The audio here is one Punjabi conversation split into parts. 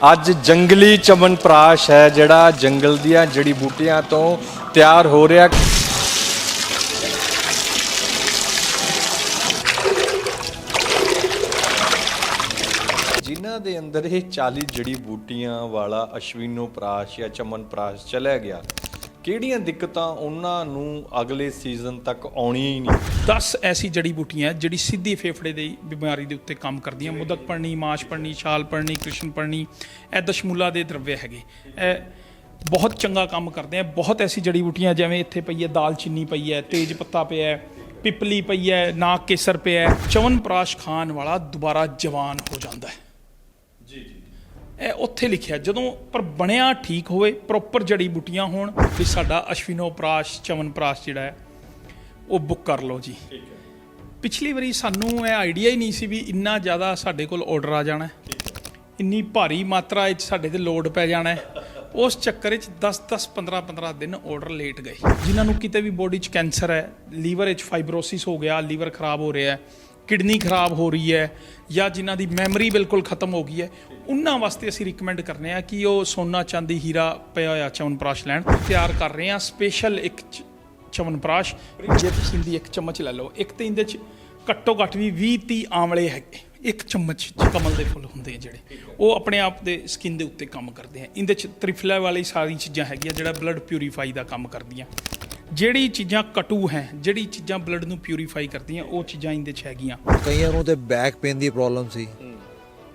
ਅੱਜ ਜੰਗਲੀ ਚਮਨਪ੍ਰਾਸ਼ ਹੈ, ਜਿਹੜਾ ਜੰਗਲ ਦੀਆਂ ਜੜੀ ਬੂਟੀਆਂ ਤੋਂ ਤਿਆਰ ਹੋ ਰਿਹਾ। ਜਿਨ੍ਹਾਂ ਦੇ ਅੰਦਰ ਇਹ 40 ਜੜੀ ਬੂਟੀਆਂ ਵਾਲਾ ਅਸ਼ਵਿਨੋਪ੍ਰਾਸ਼ ਜਾਂ ਚਮਨਪ੍ਰਾਸ਼ ਚਲਿਆ ਗਿਆ ਕਿਹੜੀਆਂ ਦਿੱਕਤਾਂ ਉਹਨਾਂ ਨੂੰ ਅਗਲੇ ਸੀਜ਼ਨ ਤੱਕ ਆਉਣੀਆਂ ਹੀ ਨਹੀਂ? 10 ਐਸੀ ਜੜੀ ਬੂਟੀਆਂ ਜਿਹੜੀ ਸਿੱਧੀ ਫੇਫੜੇ ਦੀ ਬਿਮਾਰੀ ਦੇ ਉੱਤੇ ਕੰਮ ਕਰਦੀਆਂ। ਮੁਦਕ ਪੜਨੀ ਮਾਸ਼ ਪੜਨੀ ਛਾਲ ਪੜਨੀ ਕ੍ਰਿਸ਼ਨ ਪੜਨੀ ਇਹ ਦਸ਼ਮੂਲਾ ਦੇ ਦਰਵਯ ਹੈਗੇ। ਇਹ ਬਹੁਤ ਚੰਗਾ ਕੰਮ ਕਰਦੇ ਆ। ਬਹੁਤ ਐਸੀ ਜੜੀ ਬੂਟੀਆਂ ਜਿਵੇਂ ਇੱਥੇ ਪਈ ਹੈ ਦਾਲਚੀਨੀ ਪਈ ਹੈ, ਤੇਜ ਪੱਤਾ ਪਿਆ ਹੈ, ਪਿਪਲੀ ਪਈ ਹੈ, ਨਾਗ ਕੇਸਰ ਪਿਆ ਹੈ। ਚਵਨਪ੍ਰਾਸ਼ ਖਾਨ ਵਾਲਾ ਦੁਬਾਰਾ ਜਵਾਨ ਹੋ ਜਾਂਦਾ ਹੈ। ਇਹ ਉੱਥੇ ਲਿਖਿਆ ਜਦੋਂ ਪਰ ਬਣਿਆ ਠੀਕ ਹੋਵੇ ਪ੍ਰੋਪਰ ਜੜੀ ਬੂਟੀਆਂ ਹੋਣ ਵੀ ਸਾਡਾ ਅਸ਼ਵਿਨੋਪ੍ਰਾਸ਼ ਚਵਨਪ੍ਰਾਸ਼ ਜਿਹੜਾ ਹੈ ਉਹ ਬੁੱਕ ਕਰ ਲਓ ਜੀ ਪਿਛਲੀ ਵਾਰੀ ਸਾਨੂੰ ਇਹ ਆਈਡੀਆ ਹੀ ਨਹੀਂ ਸੀ ਵੀ ਇੰਨਾ ਜ਼ਿਆਦਾ ਸਾਡੇ ਕੋਲ ਆਰਡਰ ਆ ਜਾਣਾ। ਇੰਨੀ ਭਾਰੀ ਮਾਤਰਾ ਵਿੱਚ ਸਾਡੇ ਤੇ ਲੋਡ ਪੈ ਜਾਣਾ ਹੈ। ਉਸ ਚੱਕਰ ਵਿੱਚ 10 10 15 15 ਦਿਨ ਆਰਡਰ ਲੇਟ ਗਏ ਜਿਨ੍ਹਾਂ ਨੂੰ ਕਿਤੇ ਵੀ ਬੋਡੀ 'ਚ ਕੈਂਸਰ ਹੈ ਲੀਵਰ ਵਿੱਚ ਫਾਈਬਰੋਸਿਸ ਹੋ ਗਿਆ ਲੀਵਰ ਖਰਾਬ ਹੋ ਰਿਹਾ ਹੈ ਕਿਡਨੀ ਖਰਾਬ ਹੋ ਰਹੀ ਹੈ ਜਾਂ ਜਿਨ੍ਹਾਂ ਦੀ ਮੈਮਰੀ ਬਿਲਕੁਲ ਖਤਮ ਹੋ ਗਈ ਹੈ, ਉਹਨਾਂ ਵਾਸਤੇ ਅਸੀਂ ਰਿਕਮੈਂਡ ਕਰਨੇ ਆ ਕਿ ਉਹ ਸੋਨਾ ਚਾਂਦੀ ਹੀਰਾ ਪਿਆ ਹੋਇਆ ਚਵਨਪ੍ਰਾਸ਼ ਲੈਣ। ਤਿਆਰ ਕਰ ਰਹੇ ਆ ਸਪੈਸ਼ਲ ਇੱਕ ਚ- ਚਵਨਪ੍ਰਾਸ਼। ਜੇ ਤੁਸੀਂ ਦੀ ਇੱਕ ਚਮਚ ਲੈ ਲਓ, ਇੱਕ ਤੇ ਇਹਦੇ ਚ ਘੱਟੋ ਘੱਟ ਵੀ 20 30 ਆਮਲੇ ਹੈਗੇ। ਇੱਕ ਚਮਚ ਚ ਕਮਲ ਦੇ ਫੁੱਲ ਹੁੰਦੇ ਆ ਜਿਹੜੇ। ਉਹ ਆਪਣੇ ਆਪ ਦੇ ਸਕਿਨ ਦੇ ਉੱਤੇ ਕੰਮ ਕਰਦੇ ਆ। ਇਹਦੇ ਚ ਤ੍ਰਿਫਲਾ ਵਾਲੀ ਸਾਰੀ ਚੀਜ਼ਾਂ ਹੈਗੀਆਂ, ਜਿਹੜਾ ਬਲੱਡ ਪਿਊਰੀਫਾਈ ਦਾ ਕੰਮ ਕਰਦੀਆਂ। ਜਿਹੜੀ ਚੀਜ਼ਾਂ ਕਟੂ ਹੈ ਜਿਹੜੀ ਚੀਜ਼ਾਂ ਬਲੱਡ ਨੂੰ ਪਿਊਰੀਫਾਈ ਕਰਦੀਆਂ ਉਹ ਚੀਜ਼ਾਂ ਇਹਦੇ ਚ ਹੈਗੀਆਂ ਕਈਆਂ ਨੂੰ ਤੇ ਬੈਕ ਪੇਨ ਦੀ ਪ੍ਰੋਬਲਮ ਸੀ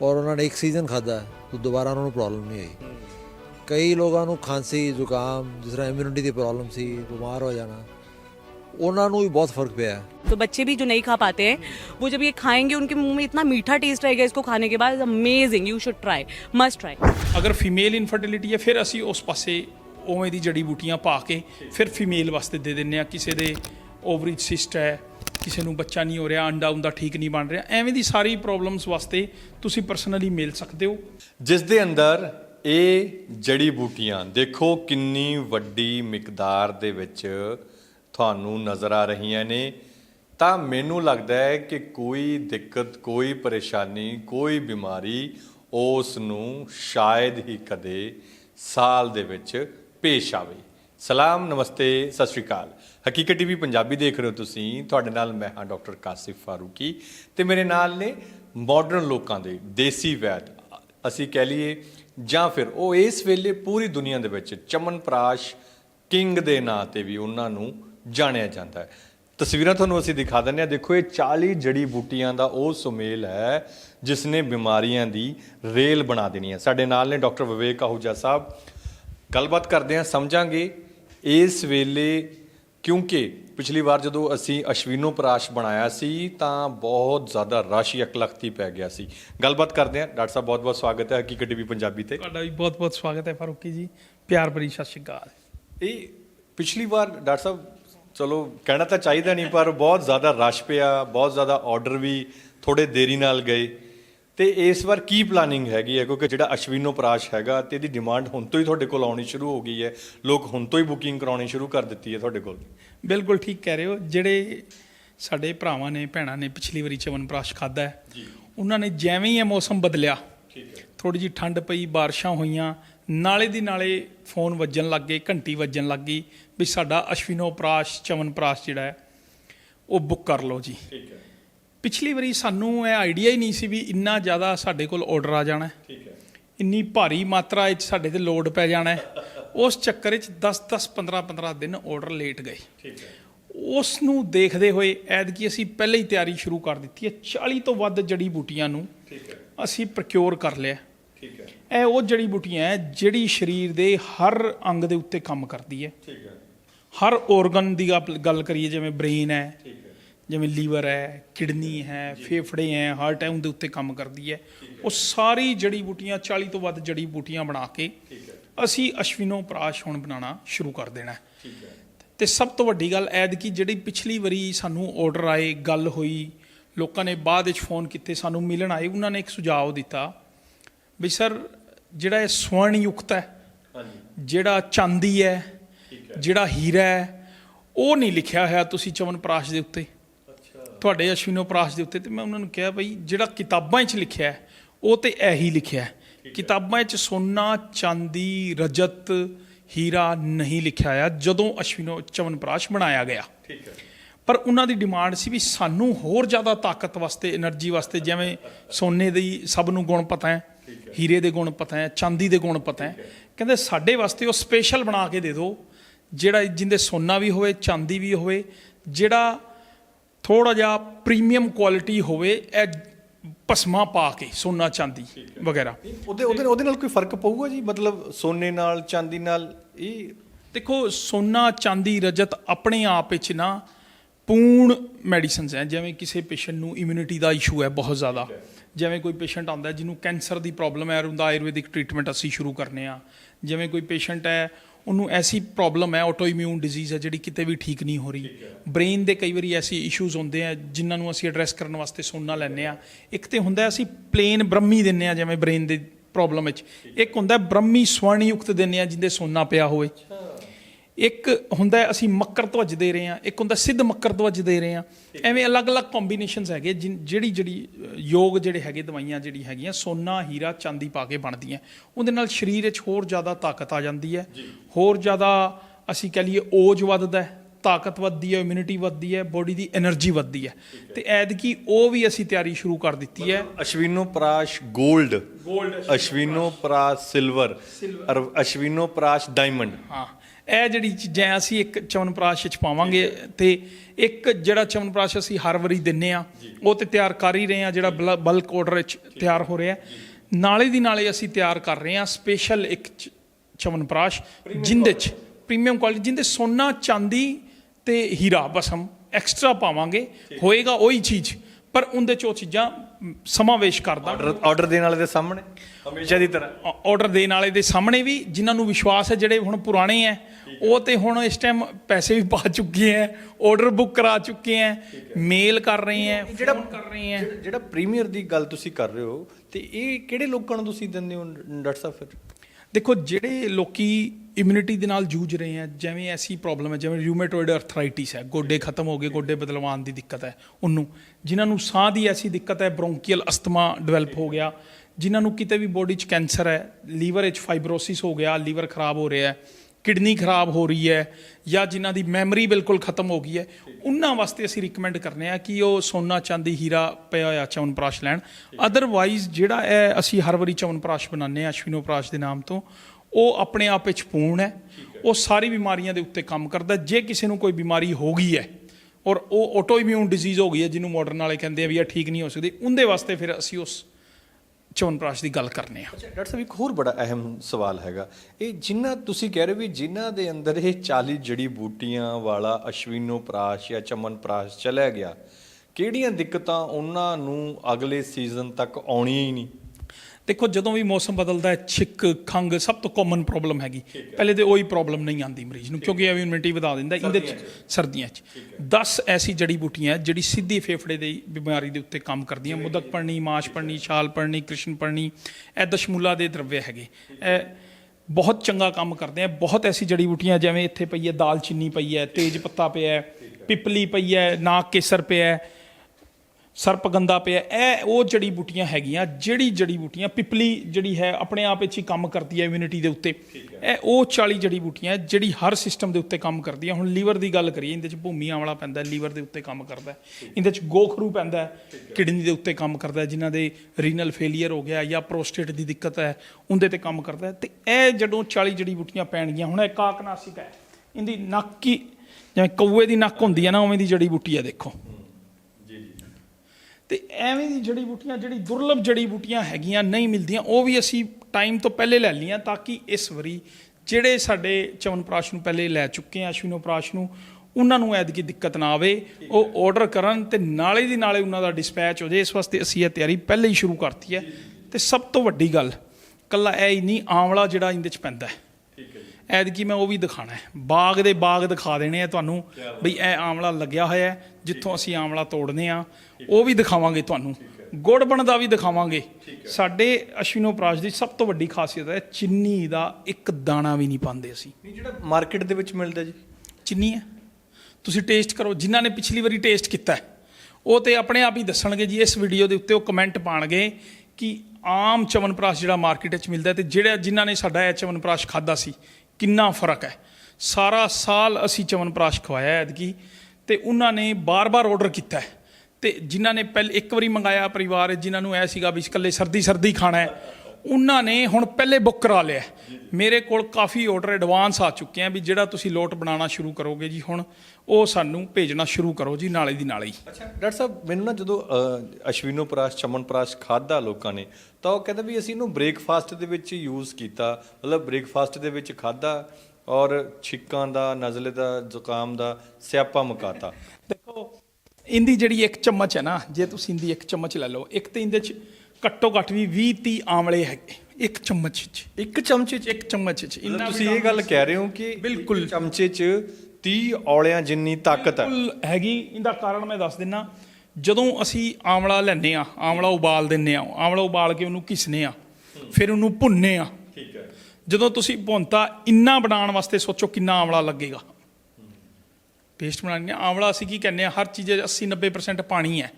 ਔਰ ਉਹਨਾਂ ਨੇ ਇੱਕ ਸੀਜ਼ਨ ਖਾਦਾ ਤਾਂ ਦੁਬਾਰਾ ਉਹਨਾਂ ਨੂੰ ਪ੍ਰੋਬਲਮ ਨਹੀਂ ਆਈ ਕਈ ਲੋਕਾਂ ਨੂੰ ਖਾਂਸੀ ਜ਼ੁਕਾਮ ਜਿਸ ਤਰ੍ਹਾਂ ਇਮਿਊਨਿਟੀ ਦੀ ਪ੍ਰੋਬਲਮ ਸੀ ਬਿਮਾਰ ਹੋ ਜਾਣਾ ਉਹਨਾਂ ਨੂੰ ਵੀ ਬਹੁਤ ਫਰਕ ਪਿਆ ਹੈ तो बच्चे भी जो नहीं खा पाते हैं वो जब ये खाएंगे उनके मुंह में इतना मीठा टेस्ट रहेगा इसको खाने के बाद amazing you should try must try ਅਗਰ ਫੀਮੇਲ ਇਨਫਰਟੀਲਿਟੀ ਹੈ ਫਿਰ ਅਸੀਂ ਉਸ ਪਾਸੇ ਉਵੇਂ ਦੀ ਜੜੀ ਬੂਟੀਆਂ ਪਾ ਕੇ ਫਿਰ ਫੀਮੇਲ ਵਾਸਤੇ ਦੇ ਦਿੰਨੇ ਆ ਕਿਸੇ ਦੇ ਓਵਰੀ ਸਿਸਟ ਹੈ, ਕਿਸੇ ਨੂੰ ਬੱਚਾ ਨਹੀਂ ਹੋ ਰਿਹਾ, ਅੰਡਾ ਹੁੰਦਾ ਠੀਕ ਨਹੀਂ ਬਣ ਰਿਹਾ। ਐਵੇਂ ਦੀ ਸਾਰੀ ਪ੍ਰੋਬਲਮਸ ਵਾਸਤੇ ਤੁਸੀਂ ਪਰਸਨਲੀ ਮਿਲ ਸਕਦੇ ਹੋ। ਜਿਸ ਦੇ ਅੰਦਰ ਇਹ ਜੜੀ ਬੂਟੀਆਂ, ਦੇਖੋ ਕਿੰਨੀ ਵੱਡੀ ਮਿਕਦਾਰ ਦੇ ਵਿੱਚ ਤੁਹਾਨੂੰ ਨਜ਼ਰ ਆ ਰਹੀਆਂ ਨੇ। ਤਾਂ ਮੈਨੂੰ ਲੱਗਦਾ ਹੈ ਕਿ ਕੋਈ ਦਿੱਕਤ, ਕੋਈ ਪਰੇਸ਼ਾਨੀ, ਕੋਈ ਬਿਮਾਰੀ ਉਸ ਨੂੰ ਸ਼ਾਇਦ ਹੀ ਕਦੇ ਸਾਲ ਦੇ ਵਿੱਚ ਪੇਸ਼ ਆਵੇ। ਸਲਾਮ, ਨਮਸਤੇ, ਸਤਿ ਸ਼੍ਰੀ ਅਕਾਲ। ਹਕੀਕਤ ਟੀਵੀ ਪੰਜਾਬੀ ਦੇਖ ਰਹੇ ਹੋ ਤੁਸੀਂ। ਤੁਹਾਡੇ ਨਾਲ ਮੈਂ ਹਾਂ ਡਾਕਟਰ ਕਾਸਿਫ ਫਾਰੂਕੀ ਤੇ ਮੇਰੇ ਨਾਲ ਨੇ ਮਾਡਰਨ ਲੋਕਾਂ ਦੇ, ਦੇਸੀ ਵੈਦ, ਅਸੀਂ ਕਹਿ ਲਈਏ, ਜਾਂ ਫਿਰ ਉਹ ਇਸ ਵੇਲੇ ਪੂਰੀ ਦੁਨੀਆ ਦੇ ਵਿੱਚ ਚਮਨਪ੍ਰਾਸ਼ ਕਿੰਗ ਦੇ ਨਾਂ ਤੇ ਵੀ ਉਹਨਾਂ ਨੂੰ ਜਾਣਿਆ ਜਾਂਦਾ ਹੈ। ਤਸਵੀਰਾਂ ਤੁਹਾਨੂੰ ਅਸੀਂ ਦਿਖਾ ਦਿੰਦੇ ਹਾਂ। ਦੇਖੋ, ਇਹ 40 ਜੜੀ ਬੂਟੀਆਂ ਦਾ ਉਹ ਸੁਮੇਲ ਹੈ ਜਿਸ ਨੇ ਬਿਮਾਰੀਆਂ ਦੀ ਰੇਲ ਬਣਾ ਦੇਣੀ ਹੈ। ਸਾਡੇ ਨਾਲ ਨੇ ਡਾਕਟਰ ਵਿਵੇਕ ਆਹੂਜਾ ਸਾਹਿਬ ਗੱਲਬਾਤ ਕਰਦੇ ਹਾਂ ਸਮਝਾਂਗੇ ਇਸ ਵੇਲੇ ਕਿਉਂਕਿ ਪਿਛਲੀ ਵਾਰ ਜਦੋਂ ਅਸੀਂ ਅਸ਼ਵਿਨੋਪ੍ਰਾਸ਼ ਬਣਾਇਆ ਸੀ ਤਾਂ ਬਹੁਤ ਜ਼ਿਆਦਾ ਰਸ਼ ਇੱਕ ਲਖਤੀ ਪੈ ਗਿਆ ਸੀ। ਗੱਲਬਾਤ ਕਰਦੇ ਹਾਂ। ਡਾਕਟਰ ਸਾਹਿਬ ਬਹੁਤ-ਬਹੁਤ ਸਵਾਗਤ ਹੈ ਹਕੀਕਤ ਟੀਵੀ ਪੰਜਾਬੀ ਤੇ। ਤੁਹਾਡਾ ਵੀ ਬਹੁਤ-ਬਹੁਤ ਸਵਾਗਤ ਹੈ ਫਾਰੂਕੀ ਜੀ। ਪਿਆਰ ਭਰੀ ਸਤਿ ਸ਼੍ਰੀ ਅਕਾਲ। ਇਹ ਪਿਛਲੀ ਵਾਰ ਡਾਕਟਰ ਸਾਹਿਬ ਚਲੋ ਕਹਿਣਾ ਤਾਂ ਚਾਹੀਦਾ ਨਹੀਂ ਪਰ ਬਹੁਤ ਜ਼ਿਆਦਾ ਰਸ਼ ਪਿਆ ਬਹੁਤ ਜ਼ਿਆਦਾ ਆਰਡਰ ਵੀ ਥੋੜੇ ਦੇਰੀ ਨਾਲ ਗਏ। ਤੇ ਇਸ ਵਾਰ ਕੀ ਪਲਾਨਿੰਗ ਹੈਗੀ ਹੈ? ਕਿਉਂਕਿ ਜਿਹੜਾ ਅਸ਼ਵਿਨੋਪ੍ਰਾਸ਼ ਹੈਗਾ ਤੇ ਇਹਦੀ ਡਿਮਾਂਡ ਹੁਣ ਤੋਂ ਹੀ ਤੁਹਾਡੇ ਕੋਲ ਆਉਣੀ ਸ਼ੁਰੂ ਹੋ ਗਈ ਹੈ। ਲੋਕ ਹੁਣ ਤੋਂ ਹੀ ਬੁਕਿੰਗ ਕਰਾਉਣੀ ਸ਼ੁਰੂ ਕਰ ਦਿੱਤੀ ਹੈ ਤੁਹਾਡੇ ਕੋਲ। ਬਿਲਕੁਲ ਠੀਕ ਕਹਿ ਰਹੇ ਹੋ। ਜਿਹੜੇ ਸਾਡੇ ਭਰਾਵਾਂ ਨੇ ਭੈਣਾਂ ਨੇ ਪਿਛਲੀ ਵਾਰੀ ਚਵਨਪ੍ਰਾਸ਼ ਖਾਦਾ ਹੈ। ਉਹਨਾਂ ਨੇ ਜਿਵੇਂ ਹੀ ਇਹ ਮੌਸਮ ਬਦਲਿਆ ਥੋੜੀ ਜੀ ਠੰਡ ਪਈ ਬਾਰਿਸ਼ਾਂ ਹੋਈਆਂ ਨਾਲੇ ਦੀ ਨਾਲੇ ਫੋਨ ਵੱਜਣ ਲੱਗ ਗਏ ਘੰਟੀ ਵੱਜਣ ਲੱਗ ਗਈ ਵੀ ਸਾਡਾ ਅਸ਼ਵਿਨੋਪ੍ਰਾਸ਼ ਚਵਨਪ੍ਰਾਸ਼ ਜਿਹੜਾ ਹੈ ਉਹ ਬੁੱਕ ਕਰ ਲਓ ਜੀ। ਠੀਕ ਹੈ। ਪਿਛਲੀ ਵਾਰੀ ਸਾਨੂੰ ਇਹ ਆਈਡੀਆ ਹੀ ਨਹੀਂ ਸੀ ਵੀ ਇੰਨਾ ਜ਼ਿਆਦਾ ਸਾਡੇ ਕੋਲ ਆਰਡਰ ਆ ਜਾਣਾ। ਠੀਕ ਹੈ। ਇੰਨੀ ਭਾਰੀ ਮਾਤਰਾ ਵਿੱਚ ਸਾਡੇ ਤੇ ਲੋਡ ਪੈ ਜਾਣਾ ਉਸ ਚੱਕਰ ਵਿੱਚ 10 10 15 15 ਦਿਨ ਆਰਡਰ ਲੇਟ ਗਏ। ਠੀਕ ਹੈ। ਉਸ ਨੂੰ ਦੇਖਦੇ ਹੋਏ ਐਤਕੀ ਅਸੀਂ ਪਹਿਲੇ ਹੀ ਤਿਆਰੀ ਸ਼ੁਰੂ ਕਰ ਦਿੱਤੀ ਹੈ। 40 ਤੋਂ ਵੱਧ ਜੜੀ ਬੂਟੀਆਂ ਨੂੰ ਠੀਕ ਹੈ। ਅਸੀਂ ਪ੍ਰੋਕਿਉਰ ਕਰ ਲਿਆ। ਠੀਕ ਹੈ। ਇਹ ਉਹ ਜੜੀ ਬੂਟੀਆਂ ਹੈ ਜਿਹੜੀ ਸਰੀਰ ਦੇ ਹਰ ਅੰਗ ਦੇ ਉੱਤੇ ਕੰਮ ਕਰਦੀ ਹੈ। ਠੀਕ ਹੈ। ਹਰ organ ਦੀ ਗੱਲ ਕਰੀਏ ਜਿਵੇਂ ਬ੍ਰੇਨ ਹੈ। ਠੀਕ ਹੈ। ਜਿਵੇਂ ਲੀਵਰ ਹੈ ਕਿਡਨੀ ਹੈ ਫੇਫੜੇ ਹੈ ਹਾਰਟ ਹੈ ਉਹਦੇ ਉੱਤੇ ਕੰਮ ਕਰਦੀ ਹੈ। ਉਹ ਸਾਰੀ ਜੜੀ ਬੂਟੀਆਂ 40 ਤੋਂ ਵੱਧ ਜੜੀ ਬੂਟੀਆਂ ਬਣਾ ਕੇ ਅਸੀਂ ਅਸ਼ਵਿਨੋਪ੍ਰਾਸ਼ ਹੁਣ ਬਣਾਉਣਾ ਸ਼ੁਰੂ ਕਰ ਦੇਣਾ ਤੇ ਸਭ ਤੋਂ ਵੱਡੀ ਗੱਲ ਐਦ ਕਿ ਜਿਹੜੀ ਪਿਛਲੀ ਵਾਰੀ ਸਾਨੂੰ ਆਰਡਰ ਆਏ ਗੱਲ ਹੋਈ ਲੋਕਾਂ ਨੇ ਬਾਅਦ ਵਿੱਚ ਫੋਨ ਕੀਤੇ ਸਾਨੂੰ ਮਿਲਣ ਆਏ ਉਹਨਾਂ ਨੇ ਇੱਕ ਸੁਝਾਅ ਦਿੱਤਾ ਵੀ ਸਰ ਜਿਹੜਾ ਇਹ ਸਵਰਣ ਯੁਕਤ ਹੈ ਜਿਹੜਾ ਚਾਂਦੀ ਹੈ ਜਿਹੜਾ ਹੀਰਾ ਹੈ ਉਹ ਨਹੀਂ ਲਿਖਿਆ ਹੋਇਆ ਤੁਸੀਂ ਚਵਨਪ੍ਰਾਸ਼ ਦੇ ਉੱਤੇ। ਤੁਹਾਡੇ ਅਸ਼ਵਿਨੋ ਪ੍ਰਾਸ਼ ਦੇ ਉੱਤੇ ਤੇ ਮੈਂ ਉਹਨਾਂ ਨੂੰ ਕਿਹਾ ਬਈ ਜਿਹੜਾ ਕਿਤਾਬਾਂ 'ਚ ਲਿਖਿਆ ਹੈ ਉਹ ਤੇ ਇਹੀ ਲਿਖਿਆ ਹੈ। ਕਿਤਾਬਾਂ 'ਚ ਸੋਨਾ ਚਾਂਦੀ ਰਜਤ ਹੀਰਾ ਨਹੀਂ ਲਿਖਿਆ ਆ ਜਦੋਂ ਅਸ਼ਵਿਨੋ ਚਵਨਪ੍ਰਾਸ਼ ਬਣਾਇਆ ਗਿਆ। ਪਰ ਉਹਨਾਂ ਦੀ ਡਿਮਾਂਡ ਸੀ ਵੀ ਸਾਨੂੰ ਹੋਰ ਜ਼ਿਆਦਾ ਤਾਕਤ ਵਾਸਤੇ એનર્ਜੀ ਵਾਸਤੇ ਜਿਵੇਂ ਸੋਨੇ ਦੀ ਸਭ ਨੂੰ ਗੁਣ ਪਤਾ ਹੈ ਹੀਰੇ ਦੇ ਗੁਣ ਪਤਾ ਹੈ ਚਾਂਦੀ ਦੇ ਗੁਣ ਪਤਾ ਹੈ। ਕਹਿੰਦੇ ਸਾਡੇ ਵਾਸਤੇ ਉਹ ਸਪੈਸ਼ਲ ਬਣਾ ਕੇ ਦੇ ਦਿਓ ਜਿਹੜਾ ਜਿੰਦੇ ਸੋਨਾ ਵੀ ਹੋਵੇ ਚਾਂਦੀ ਵੀ ਹੋਵੇ ਜਿਹੜਾ ਥੋੜਾ ਜਿਹਾ ਪ੍ਰੀਮੀਅਮ ਕੁਆਲਿਟੀ ਹੋਵੇ ਇਹ ਪਸਮਾ ਪਾ ਕੇ ਸੋਨਾ ਚਾਂਦੀ ਵਗੈਰਾ। ਉਹਦੇ ਉਹਦੇ ਉਹਦੇ ਨਾਲ ਕੋਈ ਫ਼ਰਕ ਪਊਗਾ ਜੀ? ਮਤਲਬ ਸੋਨੇ ਨਾਲ ਚਾਂਦੀ ਨਾਲ ਇਹ ਦੇਖੋ ਸੋਨਾ ਚਾਂਦੀ ਰਜਤ ਆਪਣੇ ਆਪ ਵਿੱਚ ਨਾ ਪੂਰਨ ਮੈਡੀਸਿਨਸ ਹੈ। ਜਿਵੇਂ ਕਿਸੇ ਪੇਸ਼ੈਂਟ ਨੂੰ ਇਮਿਊਨਿਟੀ ਦਾ ਇਸ਼ੂ ਹੈ ਬਹੁਤ ਜ਼ਿਆਦਾ। ਜਿਵੇਂ ਕੋਈ ਪੇਸ਼ੈਂਟ ਆਉਂਦਾ ਜਿਹਨੂੰ ਕੈਂਸਰ ਦੀ ਪ੍ਰੋਬਲਮ ਹੈ ਉਹਦਾ ਆਯੁਰਵੈਦਿਕ ਟ੍ਰੀਟਮੈਂਟ ਅਸੀਂ ਸ਼ੁਰੂ ਕਰਨੇ ਆ। ਜਿਵੇਂ ਕੋਈ ਪੇਸ਼ੈਂਟ ਹੈ ਉਹਨੂੰ ਐਸੀ ਪ੍ਰੋਬਲਮ ਹੈ ਆਟੋ ਇਮਿਊਨ ਡਿਜ਼ੀਜ਼ ਹੈ ਜਿਹੜੀ ਕਿਤੇ ਵੀ ਠੀਕ ਨਹੀਂ ਹੋ ਰਹੀ। ਬ੍ਰੇਨ ਦੇ ਕਈ ਵਾਰੀ ਐਸੀ ਇਸ਼ੂਜ਼ ਹੁੰਦੇ ਆ ਜਿਨ੍ਹਾਂ ਨੂੰ ਅਸੀਂ ਐਡਰੈਸ ਕਰਨ ਵਾਸਤੇ ਸੋਨਾ ਲੈਂਦੇ ਆ ਇੱਕ ਤੇ ਹੁੰਦਾ ਅਸੀਂ ਪਲੇਨ ਬ੍ਰਹਮੀ ਦਿੰਨੇ ਆ ਜਿਵੇਂ ਬ੍ਰੇਨ ਦੇ ਪ੍ਰੋਬਲਮ ਵਿੱਚ। ਇੱਕ ਹੁੰਦਾ ਬ੍ਰਹਮੀ ਸਵਰਣਯੁਕਤ ਦਿੰਨੇ ਆ ਜਿੰਦੇ ਸੋਨਾ ਪਿਆ ਹੋਵੇ। ਇੱਕ ਹੁੰਦਾ ਅਸੀਂ ਮੱਕਰ ਤੋਂ ਵੱਜਦੇ ਰਹੇ ਆ ਇੱਕ ਹੁੰਦਾ ਸਿੱਧ ਮੱਕਰ ਤੋਂ ਵੱਜਦੇ ਰਹੇ ਆ ਐਵੇਂ ਅਲੱਗ-ਅਲੱਗ ਕੰਬੀਨੇਸ਼ਨਸ ਹੈਗੇ ਜਿਹੜੀ ਜਿਹੜੀ ਯੋਗ ਜਿਹੜੇ ਹੈਗੇ ਦਵਾਈਆਂ ਜਿਹੜੀ ਹੈਗੀਆਂ ਸੋਨਾ ਹੀਰਾ ਚਾਂਦੀ ਪਾ ਕੇ ਬਣਦੀਆਂ। ਉਹਦੇ ਨਾਲ ਸਰੀਰ ਵਿੱਚ ਹੋਰ ਜ਼ਿਆਦਾ ਤਾਕਤ ਆ ਜਾਂਦੀ ਹੈ। ਹੋਰ ਜ਼ਿਆਦਾ ਅਸੀਂ ਕਹ ਲਈਏ ਓਜ ਵੱਧਦਾ ਤਾਕਤ ਵੱਧਦੀ ਹੈ ਇਮਿਊਨਿਟੀ ਵੱਧਦੀ ਹੈ ਬੋਡੀ ਦੀ એનર્ਜੀ ਵੱਧਦੀ ਹੈ। ਤੇ ਐਦਕੀ ਉਹ ਵੀ ਅਸੀਂ ਤਿਆਰੀ ਸ਼ੁਰੂ ਕਰ ਦਿੱਤੀ ਹੈ। ਅਸ਼ਵਿਨੋ ਪ੍ਰਾਸ਼ 골ਡ 골ਡ ਅਸ਼ਵਿਨੋ ਪ੍ਰਾਸ਼ ਸਿਲਵਰ ਅਸ਼ਵਿਨੋ ਪ੍ਰਾਸ਼ ਡਾਇਮੰਡ ਹਾਂ। ਇਹ ਜਿਹੜੀ ਚੀਜ਼ਾਂ ਅਸੀਂ ਇੱਕ ਚਵਨਪ੍ਰਾਸ਼ ਵਿੱਚ ਪਾਵਾਂਗੇ ਤੇ ਇੱਕ ਜਿਹੜਾ ਚਵਨਪ੍ਰਾਸ਼ ਅਸੀਂ ਹਰ ਵਾਰੀ ਦਿੰਨੇ ਆ ਉਹ ਤੇ ਤਿਆਰ ਕਰ ਹੀ ਰਹੇ ਆ ਜਿਹੜਾ ਬਲਕ ਆਰਡਰ ਵਿੱਚ ਤਿਆਰ ਹੋ ਰਿਹਾ। ਨਾਲੇ ਦੀ ਨਾਲੇ ਅਸੀਂ ਤਿਆਰ ਕਰ ਰਹੇ ਆ ਸਪੈਸ਼ਲ ਇੱਕ ਚ- ਚਵਨਪ੍ਰਾਸ਼ ਜਿੰਦੇ ਚ ਪ੍ਰੀਮੀਅਮ ਕੁਆਲਿਟੀ ਜਿੰਦੇ ਸੋਨਾ ਚਾਂਦੀ ਤੇ ਹੀਰਾ ਬਸਮ ਐਕਸਟਰਾ ਪਾਵਾਂਗੇ। ਹੋਏਗਾ ਉਹੀ ਚੀਜ਼ ਪਰ ਉਹਦੇ ਚ ਉਹ ਚੀਜ਼ਾਂ ਸਮਾਵੇਸ਼ ਕਰਦਾ। ਆਰਡਰ ਆਰਡਰ ਦੇਣ ਵਾਲੇ ਦੇ ਸਾਹਮਣੇ? ਹਮੇਸ਼ਾ ਦੀ ਤਰ੍ਹਾਂ। ਆਰਡਰ ਦੇਣ ਵਾਲੇ ਦੇ ਸਾਹਮਣੇ ਵੀ ਜਿਨ੍ਹਾਂ ਨੂੰ ਵਿਸ਼ਵਾਸ ਹੈ ਜਿਹੜੇ ਹੁਣ ਪੁਰਾਣੇ ਹੈ ਉਹ ਤੇ ਹੁਣ ਇਸ ਟਾਈਮ ਪੈਸੇ ਵੀ ਪਾ ਚੁੱਕੇ ਹੈ ਆਰਡਰ ਬੁੱਕ ਕਰਾ ਚੁੱਕੇ ਹੈ ਮੇਲ ਕਰ ਰਹੇ ਹੈ ਜਿਹੜਾ ਕਰ ਰਹੇ ਹੈ। ਜਿਹੜਾ- ਜਿਹੜਾ ਪ੍ਰੀਮੀਅਰ ਦੀ ਗੱਲ ਤੁਸੀਂ ਕਰ ਰਹੇ ਹੋ ਤੇ ਇਹ ਕਿਹੜੇ ਲੋਕਾਂ ਨੂੰ ਤੁਸੀਂ ਦਿੰਦੇ ਹੋ ਡਾਕਟਰ ਸਾਹਿਬ ਫਿਰ? ਦੇਖੋ ਜਿਹੜੇ ਲੋਕੀ ਇਮਿਊਨਿਟੀ ਦੇ ਨਾਲ ਜੂਝ ਰਹੇ ਹੈ ਜਿਵੇਂ ਐਸੀ ਪ੍ਰੋਬਲਮ ਹੈ ਜਿਵੇਂ ਰਿਊਮੇਟੋਇਡ ਅਰਥਰਾਈਟਿਸ ਹੈ ਗੋਡੇ ਖਤਮ ਹੋ ਗਏ, ਗੋਡੇ ਬਦਲਵਾਨ ਦੀ ਦਿੱਕਤ ਹੈ ਉਹਨੂੰ। ਜਿਨ੍ਹਾਂ ਨੂੰ ਸਾਹ ਦੀ ਐਸੀ ਦਿੱਕਤ ਹੈ ਬ੍ਰੋਂਕੀਅਲ ਅਸਥਮਾ ਡਿਵੈਲਪ ਹੋ ਗਿਆ, ਜਿਨ੍ਹਾਂ ਨੂੰ ਕਿਤੇ ਵੀ ਬੋਡੀ 'ਚ ਕੈਂਸਰ ਹੈ ਲੀਵਰ ਵਿੱਚ ਫਾਈਬਰੋਸਿਸ ਹੋ ਗਿਆ ਲੀਵਰ ਖਰਾਬ ਹੋ ਰਿਹਾ ਹੈ ਕਿਡਨੀ ਖਰਾਬ ਹੋ ਰਹੀ ਹੈ, ਜਾਂ ਜਿਨ੍ਹਾਂ ਦੀ ਮੈਮਰੀ ਬਿਲਕੁਲ ਖਤਮ ਹੋ ਗਈ ਹੈ, ਉਹਨਾਂ ਵਾਸਤੇ ਅਸੀਂ ਰਿਕਮੈਂਡ ਕਰਨੇ ਆ ਕਿ ਉਹ ਸੋਨਾ ਚਾਂਦੀ, ਹੀਰਾ ਪਿਆ ਹੋਇਆ ਚਵਨਪ੍ਰਾਸ਼ ਲੈਣ। ਅਦਰਵਾਈਜ਼ ਜਿਹੜਾ ਇਹ ਅਸੀਂ ਹਰ ਵਾਰੀ ਚਵਨਪ੍ਰਾਸ਼ ਬਣਾਉਂਦੇ ਆ ਅਸ਼ਵਿਨੋਪ੍ਰਾਸ਼ ਦੇ ਨਾਮ ਤੋਂ ਉਹ ਆਪਣੇ ਆਪ ਵਿੱਚ ਪੂਰਨ ਹੈ। ਉਹ ਸਾਰੀ ਬਿਮਾਰੀਆਂ ਦੇ ਉੱਤੇ ਕੰਮ ਕਰਦਾ ਜੇ ਕਿਸੇ ਨੂੰ ਕੋਈ ਬਿਮਾਰੀ ਹੋ ਗਈ ਹੈ ਔਰ ਉਹ ਆਟੋ ਇਮਿਊਨ ਡਿਜ਼ੀਜ਼ ਹੋ ਗਈ ਹੈ, ਜਿਹਨੂੰ ਮਾਡਰਨ ਵਾਲੇ ਕਹਿੰਦੇ ਆ ਵੀ ਇਹ ਠੀਕ ਨਹੀਂ ਹੋ ਸਕਦੀ, ਉਹਦੇ ਵਾਸਤੇ ਫਿਰ ਅਸੀਂ ਉਸ ਚਵਨਪ੍ਰਾਸ਼ ਦੀ ਗੱਲ ਕਰਨੇ ਆ। ਅੱਛਾ, ਡਾਕਟਰ ਸਾਹਿਬ, ਇੱਕ ਹੋਰ ਬੜਾ ਅਹਿਮ ਸਵਾਲ ਹੈਗਾ। ਇਹ ਜਿਨ੍ਹਾਂ ਤੁਸੀਂ ਕਹਿ ਰਹੇ ਹੋ ਵੀ ਜਿਨ੍ਹਾਂ ਦੇ ਅੰਦਰ ਇਹ 40 ਜੜੀ ਬੂਟੀਆਂ ਵਾਲਾ ਅਸ਼ਵਿਨੋ ਪ੍ਰਾਸ਼ ਜਾਂ ਚਮਨ ਪ੍ਰਾਸ਼ ਚਲਿਆ ਗਿਆ, ਕਿਹੜੀਆਂ ਦਿੱਕਤਾਂ ਉਹਨਾਂ ਨੂੰ ਅਗਲੇ ਸੀਜ਼ਨ ਤੱਕ ਆਉਣੀਆਂ ਹੀ ਨਹੀਂ? ਦੇਖੋ ਜਦੋਂ ਵੀ ਮੌਸਮ ਬਦਲਦਾ ਹੈ ਛਿੱਕ ਖੰਗ ਸਭ ਤੋਂ ਕਾਮਨ ਪ੍ਰੋਬਲਮ ਹੈਗੀ। ਪਹਿਲੇ ਤੇ ਉਹੀ ਪ੍ਰੋਬਲਮ ਨਹੀਂ ਆਂਦੀ ਮਰੀਜ਼ ਨੂੰ ਕਿਉਂਕਿ ਇਮਿਊਨਿਟੀ ਵਧਾ ਦਿੰਦਾ ਇਹਦੇ ਚ ਸਰਦੀਆਂ ਚ। 10 ਐਸੀ ਜੜੀ ਬੂਟੀਆਂ ਜਿਹੜੀ ਸਿੱਧੀ ਫੇਫੜੇ ਦੀ ਬਿਮਾਰੀ ਦੇ ਉੱਤੇ ਕੰਮ ਕਰਦੀਆਂ। ਮੁਦਕ ਪੜਨੀ ਮਾਸ਼ ਪੜਨੀ ਛਾਲ ਪੜਨੀ ਕ੍ਰਿਸ਼ਨ ਪੜਨੀ ਇਹ ਦਸ਼ਮੂਲਾ ਦੇ ਦਰਵੇ ਹੈਗੇ। ਇਹ ਬਹੁਤ ਚੰਗਾ ਕੰਮ ਕਰਦੇ ਆ। ਬਹੁਤ ਐਸੀ ਜੜੀ ਬੂਟੀਆਂ ਜਿਵੇਂ ਇੱਥੇ ਪਈ ਹੈ ਦਾਲ ਚੀਨੀ ਪਈ ਹੈ ਤੇਜ ਪੱਤਾ ਪਿਆ ਹੈ ਪਿਪਲੀ ਪਈ ਹੈ ਨਾਗ ਕੇਸਰ ਪਿਆ ਹੈ। ਸਰਪਗੰਦਾ ਪਿਆ। ਇਹ ਉਹ ਜੜੀ ਬੂਟੀਆਂ ਹੈਗੀਆਂ ਜਿਹੜੀ ਜੜੀ ਬੂਟੀਆਂ ਪਿਪਲੀ ਜਿਹੜੀ ਹੈ ਆਪਣੇ ਆਪ ਵਿੱਚ ਹੀ ਕੰਮ ਕਰਦੀ ਹੈ ਇਮਿਊਨਿਟੀ ਦੇ ਉੱਤੇ। ਇਹ ਉਹ 40 ਜੜੀ ਬੂਟੀਆਂ ਜਿਹੜੀ ਹਰ ਸਿਸਟਮ ਦੇ ਉੱਤੇ ਕੰਮ ਕਰਦੀ ਹੈ। ਹੁਣ ਲੀਵਰ ਦੀ ਗੱਲ ਕਰੀਏ ਇਹਦੇ ਚ ਭੂਮੀ ਆਮਲਾ ਪੈਂਦਾ ਲੀਵਰ ਦੇ ਉੱਤੇ ਕੰਮ ਕਰਦਾ ਇਹਦੇ ਚ ਗੋਖਰੂ ਪੈਂਦਾ ਕਿਡਨੀ ਦੇ ਉੱਤੇ ਕੰਮ ਕਰਦਾ ਹੈ, ਜਿਨ੍ਹਾਂ ਦੇ ਰੀਨਲ ਫੇਲੀਅਰ ਹੋ ਗਿਆ ਜਾਂ ਪ੍ਰੋਸਟੇਟ ਦੀ ਦਿੱਕਤ ਹੈ ਉਹਦੇ ਤੇ ਕੰਮ ਕਰਦਾ ਹੈ। ਤੇ ਇਹ ਜਦੋਂ 40 ਜੜੀ ਬੂਟੀਆਂ ਪੈਣਗੀਆਂ ਹੁਣ ਇਹ ਕਾਕਨਾਸਿਕ ਹੈ। ਇਹਦੀ ਨੱਕ ਹੀ ਜਿਵੇਂ ਕਊਏ ਦੀ ਨੱਕ ਹੁੰਦੀ ਹੈ ਨਾ ਉਵੇਂ ਦੀ ਜੜੀ ਬੂਟੀ ਹੈ ਦੇਖੋ। ਤੇ ਐਵੇਂ ਦੀ ਜੜੀ ਬੂਟੀਆਂ, ਜਿਹੜੀ ਦੁਰਲਭ ਜੜੀ ਬੂਟੀਆਂ ਹੈਗੀਆਂ, ਨਹੀਂ ਮਿਲਦੀਆਂ, ਉਹ ਵੀ ਅਸੀਂ ਟਾਈਮ ਤੋਂ ਪਹਿਲੇ ਲੈ ਲਈਆਂ ਤਾਂ ਕਿ ਇਸ ਵਾਰੀ ਜਿਹੜੇ ਸਾਡੇ ਚਵਨਪ੍ਰਾਸ਼ ਨੂੰ ਪਹਿਲੇ ਲੈ ਚੁੱਕੇ ਆ ਅਸ਼ਵਿਨੋਪ੍ਰਾਸ਼ ਨੂੰ, ਉਹਨਾਂ ਨੂੰ ਐਦਕੀ ਦਿੱਕਤ ਨਾ ਆਵੇ, ਉਹ ਆਰਡਰ ਕਰਨ ਤੇ ਨਾਲੇ ਦੀ ਨਾਲੇ ਉਹਨਾਂ ਦਾ ਡਿਸਪੈਚ ਹੋ ਜਾਏ। ਇਸ ਵਾਸਤੇ ਅਸੀਂ ਇਹ ਤਿਆਰੀ ਪਹਿਲੇ ਹੀ ਸ਼ੁਰੂ ਕਰਤੀ ਹੈ। ਤੇ ਸਭ ਤੋਂ ਵੱਡੀ ਗੱਲ, ਕੱਲਾ ਇਹ ਹੀ ਨਹੀਂ, ਆਂਵਲਾ ਜਿਹੜਾ ਇਹਦੇ ਚ ਪੈਂਦਾ ਹੈ। ਐਤਕੀ ਮੈਂ ਉਹ ਵੀ ਦਿਖਾਣਾ ਹੈ। ਬਾਗ ਦੇ ਬਾਗ ਦਿਖਾ ਦੇਣੇ ਆ ਤੁਹਾਨੂੰ। ਬਈ ਇਹ ਆਮਲਾ ਲੱਗਿਆ ਹੋਇਆ ਹੈ ਜਿੱਥੋਂ ਅਸੀਂ ਆਮਲਾ ਤੋੜਨੇ ਆ। ਉਹ ਵੀ ਦਿਖਾਵਾਂਗੇ ਤੁਹਾਨੂੰ। ਗੁੜ ਬਣਦਾ ਵੀ ਦਿਖਾਵਾਂਗੇ। ਸਾਡੇ ਅਸ਼ਵਿਨੋਪ੍ਰਾਸ਼ ਦੀ ਸਭ ਤੋਂ ਵੱਡੀ ਖਾਸੀਅਤ ਹੈ ਚੀਨੀ ਦਾ ਇੱਕ ਦਾਣਾ ਵੀ ਨਹੀਂ ਪਾਉਂਦੇ ਅਸੀਂ। ਜਿਹੜਾ ਮਾਰਕੀਟ ਦੇ ਵਿੱਚ ਮਿਲਦਾ ਜੀ। ਚੀਨੀ ਹੈ। ਤੁਸੀਂ ਟੇਸਟ ਕਰੋ ਜਿਨ੍ਹਾਂ ਨੇ ਪਿਛਲੀ ਵਾਰੀ ਟੇਸਟ ਕੀਤਾ ਉਹ ਤੇ ਆਪਣੇ ਆਪ ਹੀ ਦੱਸਣਗੇ ਜੀ ਇਸ ਵੀਡੀਓ ਦੇ ਉੱਤੇ ਉਹ ਕਮੈਂਟ ਪਾਣਗੇ ਕਿ ਆਮ ਚਵਨਪ੍ਰਾਸ਼ ਜਿਹੜਾ ਮਾਰਕੀਟ ਵਿੱਚ ਮਿਲਦਾ ਤੇ ਜਿਹੜਾ ਜਿਨ੍ਹਾਂ ਨੇ ਸਾਡਾ ਇਹ ਚਵਨਪ੍ਰਾਸ਼ ਖਾਦਾ ਸੀ ਕਿੰਨਾ ਫ਼ਰਕ ਹੈ। ਸਾਰਾ ਸਾਲ ਅਸੀਂ ਚਵਨਪ੍ਰਾਸ਼ ਖਵਾਇਆ ਐਤਕੀ ਤੇ ਉਹਨਾਂ ਨੇ ਬਾਰ-ਬਾਰ ਆਰਡਰ ਕੀਤਾ ਹੈ। ਤੇ ਜਿਨ੍ਹਾਂ ਨੇ ਪਹਿਲ ਇੱਕ ਵਾਰੀ ਮੰਗਾਇਆ ਪਰਿਵਾਰ ਵਿੱਚ, ਜਿਨ੍ਹਾਂ ਨੂੰ ਐ ਸੀਗਾ ਵੀ ਇਕੱਲੇ ਸਰਦੀ ਸਰਦੀ ਖਾਣਾ ਹੈ। ਉਹਨਾਂ ਨੇ ਹੁਣ ਪਹਿਲੇ ਬੁੱਕ ਕਰਾ ਲਿਆ। ਮੇਰੇ ਕੋਲ ਕਾਫੀ ਆਰਡਰ ਐਡਵਾਂਸ ਆ ਚੁੱਕੇ ਆ ਵੀ ਜਿਹੜਾ ਤੁਸੀਂ ਲੋਟ ਬਣਾਉਣਾ ਸ਼ੁਰੂ ਕਰੋਗੇ ਜੀ ਹੁਣ ਉਹ ਸਾਨੂੰ ਭੇਜਣਾ ਸ਼ੁਰੂ ਕਰੋ ਜੀ ਨਾਲੇ ਦੀ ਨਾਲੇ ਹੀ ਅੱਛਾ ਡਾਕਟਰ ਸਾਹਿਬ ਮੈਨੂੰ ਨਾ ਜਦੋਂ ਅਸ਼ਵਿਨੋ ਪ੍ਰਾਸ਼ ਚਮਨ ਪ੍ਰਾਸ਼ ਖਾਦਾ ਲੋਕਾਂ ਨੇ ਤਾਂ ਉਹ ਕਹਿੰਦੇ ਵੀ ਅਸੀਂ ਇਹਨੂੰ ਬ੍ਰੇਕਫਾਸਟ ਦੇ ਵਿੱਚ ਯੂਜ਼ ਕੀਤਾ ਮਤਲਬ ਬ੍ਰੇਕਫਾਸਟ ਦੇ ਵਿੱਚ ਖਾਦਾ ਔਰ ਛਿੱਕਾਂ ਦਾ ਨਜ਼ਲੇ ਦਾ ਜ਼ੁਕਾਮ ਦਾ ਸਿਆਪਾ ਮੁਕਾਤਾ ਦੇਖੋ ਇੰਦੀ ਜਿਹੜੀ ਇੱਕ ਚਮਚ ਹੈ ਨਾ ਜੇ ਤੁਸੀਂ ਇੰਦੀ ਇੱਕ ਚਮਚ ਲੈ ਲਓ ਇੱਕ ਤੇ ਇਹਦੇ ਚ ਘੱਟੋ ਘੱਟ ਵੀ 20 30 ਆਮਲੇ ਹੈਗੇ। ਇੱਕ ਚਮਚ ਚ। ਇੱਕ ਚਮਚੇ 'ਚ? ਇੱਕ ਚਮਚ ਚ। ਮਤਲਬ ਤੁਸੀਂ ਇਹ ਗੱਲ ਕਹਿ ਰਹੇ ਹੋ ਕਿ ਬਿਲਕੁਲ। ਚਮਚੇ 'ਚ 30 ਔਲਿਆਂ ਜਿੰਨੀ ਤਾਕਤ ਹੈ। ਬਿਲਕੁਲ ਹੈਗੀ। ਇਹਦਾ ਕਾਰਨ ਮੈਂ ਦੱਸ ਦਿੰਨਾ। ਜਦੋਂ ਅਸੀਂ ਆਮਲਾ ਲੈਨੇ ਆ ਆਮਲਾ ਉਬਾਲ ਦਿੰਨੇ ਆ ਆਮਲਾ ਉਬਾਲ ਕੇ ਉਹਨੂੰ ਘਿਸਨੇ ਆ ਫਿਰ ਉਹਨੂੰ ਭੁੰਨੇ ਆ ਠੀਕ ਹੈ। ਜਦੋਂ ਤੁਸੀਂ ਭੁੰਨਤਾ ਇੰਨਾ ਬਣਾਉਣ ਵਾਸਤੇ ਸੋਚੋ ਕਿੰਨਾ ਆਮਲਾ ਲੱਗੇਗਾ। ਪੇਸਟ ਬਣਾਉਣੀ ਆ ਆਮਲਾ ਅਸੀਂ ਕੀ ਕਹਿੰਦੇ ਆ ਹਰ ਚੀਜ਼ 'ਚ 80 90% ਪਾਣੀ ਹੈ।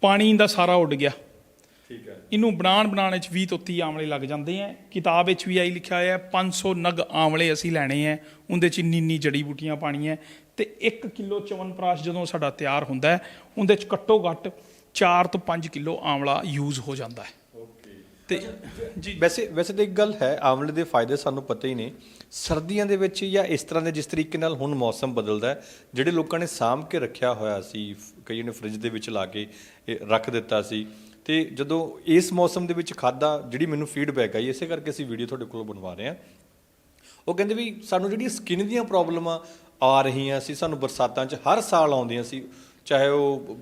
ਪਾਣੀ ਦਾ ਸਾਰਾ ਉੱਡ ਗਿਆ। ਠੀਕ ਹੈ। ਇਹਨੂੰ ਬਣਾਉਣ ਬਣਾਉਣ ਚ 20 ਤੋਂ 30 ਆਮਲੇ ਲੱਗ ਜਾਂਦੇ ਆ। ਕਿਤਾਬ ਵਿੱਚ ਵੀ ਆਈ ਲਿਖਿਆ ਹੋਇਆ ਹੈ 500 ਨਗ ਆਮਲੇ ਅਸੀਂ ਲੈਣੇ ਆ। ਉਹਦੇ ਚ ਇੰਨੀ ਇੰਨੀ ਜੜੀ ਬੂਟੀਆਂ ਪਾਣੀਆਂ ਤੇ 1 ਕਿਲੋ ਚਵਨਪ੍ਰਾਸ਼ ਜਦੋਂ ਸਾਡਾ ਤਿਆਰ ਹੁੰਦਾ ਹੈ ਉਹਦੇ ਚ ਘੱਟੋ ਘੱਟ 4 ਤੋਂ 5 ਕਿਲੋ ਆਮਲਾ ਯੂਜ਼ ਹੋ ਜਾਂਦਾ ਹੈ। ਤੇ ਜੀ ਵੈਸੇ ਵੈਸੇ ਤਾਂ ਇੱਕ ਗੱਲ ਹੈ ਆਮਲੇ ਦੇ ਫਾਇਦੇ ਸਾਨੂੰ ਪਤਾ ਹੀ ਨੇ। ਸਰਦੀਆਂ ਦੇ ਵਿੱਚ ਜਾਂ ਇਸ ਤਰ੍ਹਾਂ ਦੇ ਜਿਸ ਤਰੀਕੇ ਨਾਲ ਹੁਣ ਮੌਸਮ ਬਦਲਦਾ ਹੈ ਜਿਹੜੇ ਲੋਕਾਂ ਨੇ ਸਾਂਭ ਕੇ ਰੱਖਿਆ ਹੋਇਆ ਸੀ ਕਈਆਂ ਨੇ ਫ੍ਰਿਜ ਦੇ ਵਿੱਚ ਲਾ ਕੇ ਇਹ ਰੱਖ ਦਿੱਤਾ ਸੀ। ਤੇ ਜਦੋਂ ਇਸ ਮੌਸਮ ਦੇ ਵਿੱਚ ਖਾਦਾ ਜਿਹੜੀ ਮੈਨੂੰ ਫੀਡਬੈਕ ਆਈ, ਇਸੇ ਕਰਕੇ ਅਸੀਂ ਵੀਡੀਓ ਤੁਹਾਡੇ ਕੋਲ ਬਣਵਾ ਰਹੇ ਹਾਂ। ਉਹ ਕਹਿੰਦੇ ਵੀ ਸਾਨੂੰ ਜਿਹੜੀਆਂ ਸਕਿਨ ਦੀਆਂ ਪ੍ਰੋਬਲਮਾਂ ਆ ਰਹੀਆਂ ਸੀ, ਸਾਨੂੰ ਬਰਸਾਤਾਂ 'ਚ ਹਰ ਸਾਲ ਆਉਂਦੀਆਂ ਸੀ। ਚਾਹੇ ਉਹ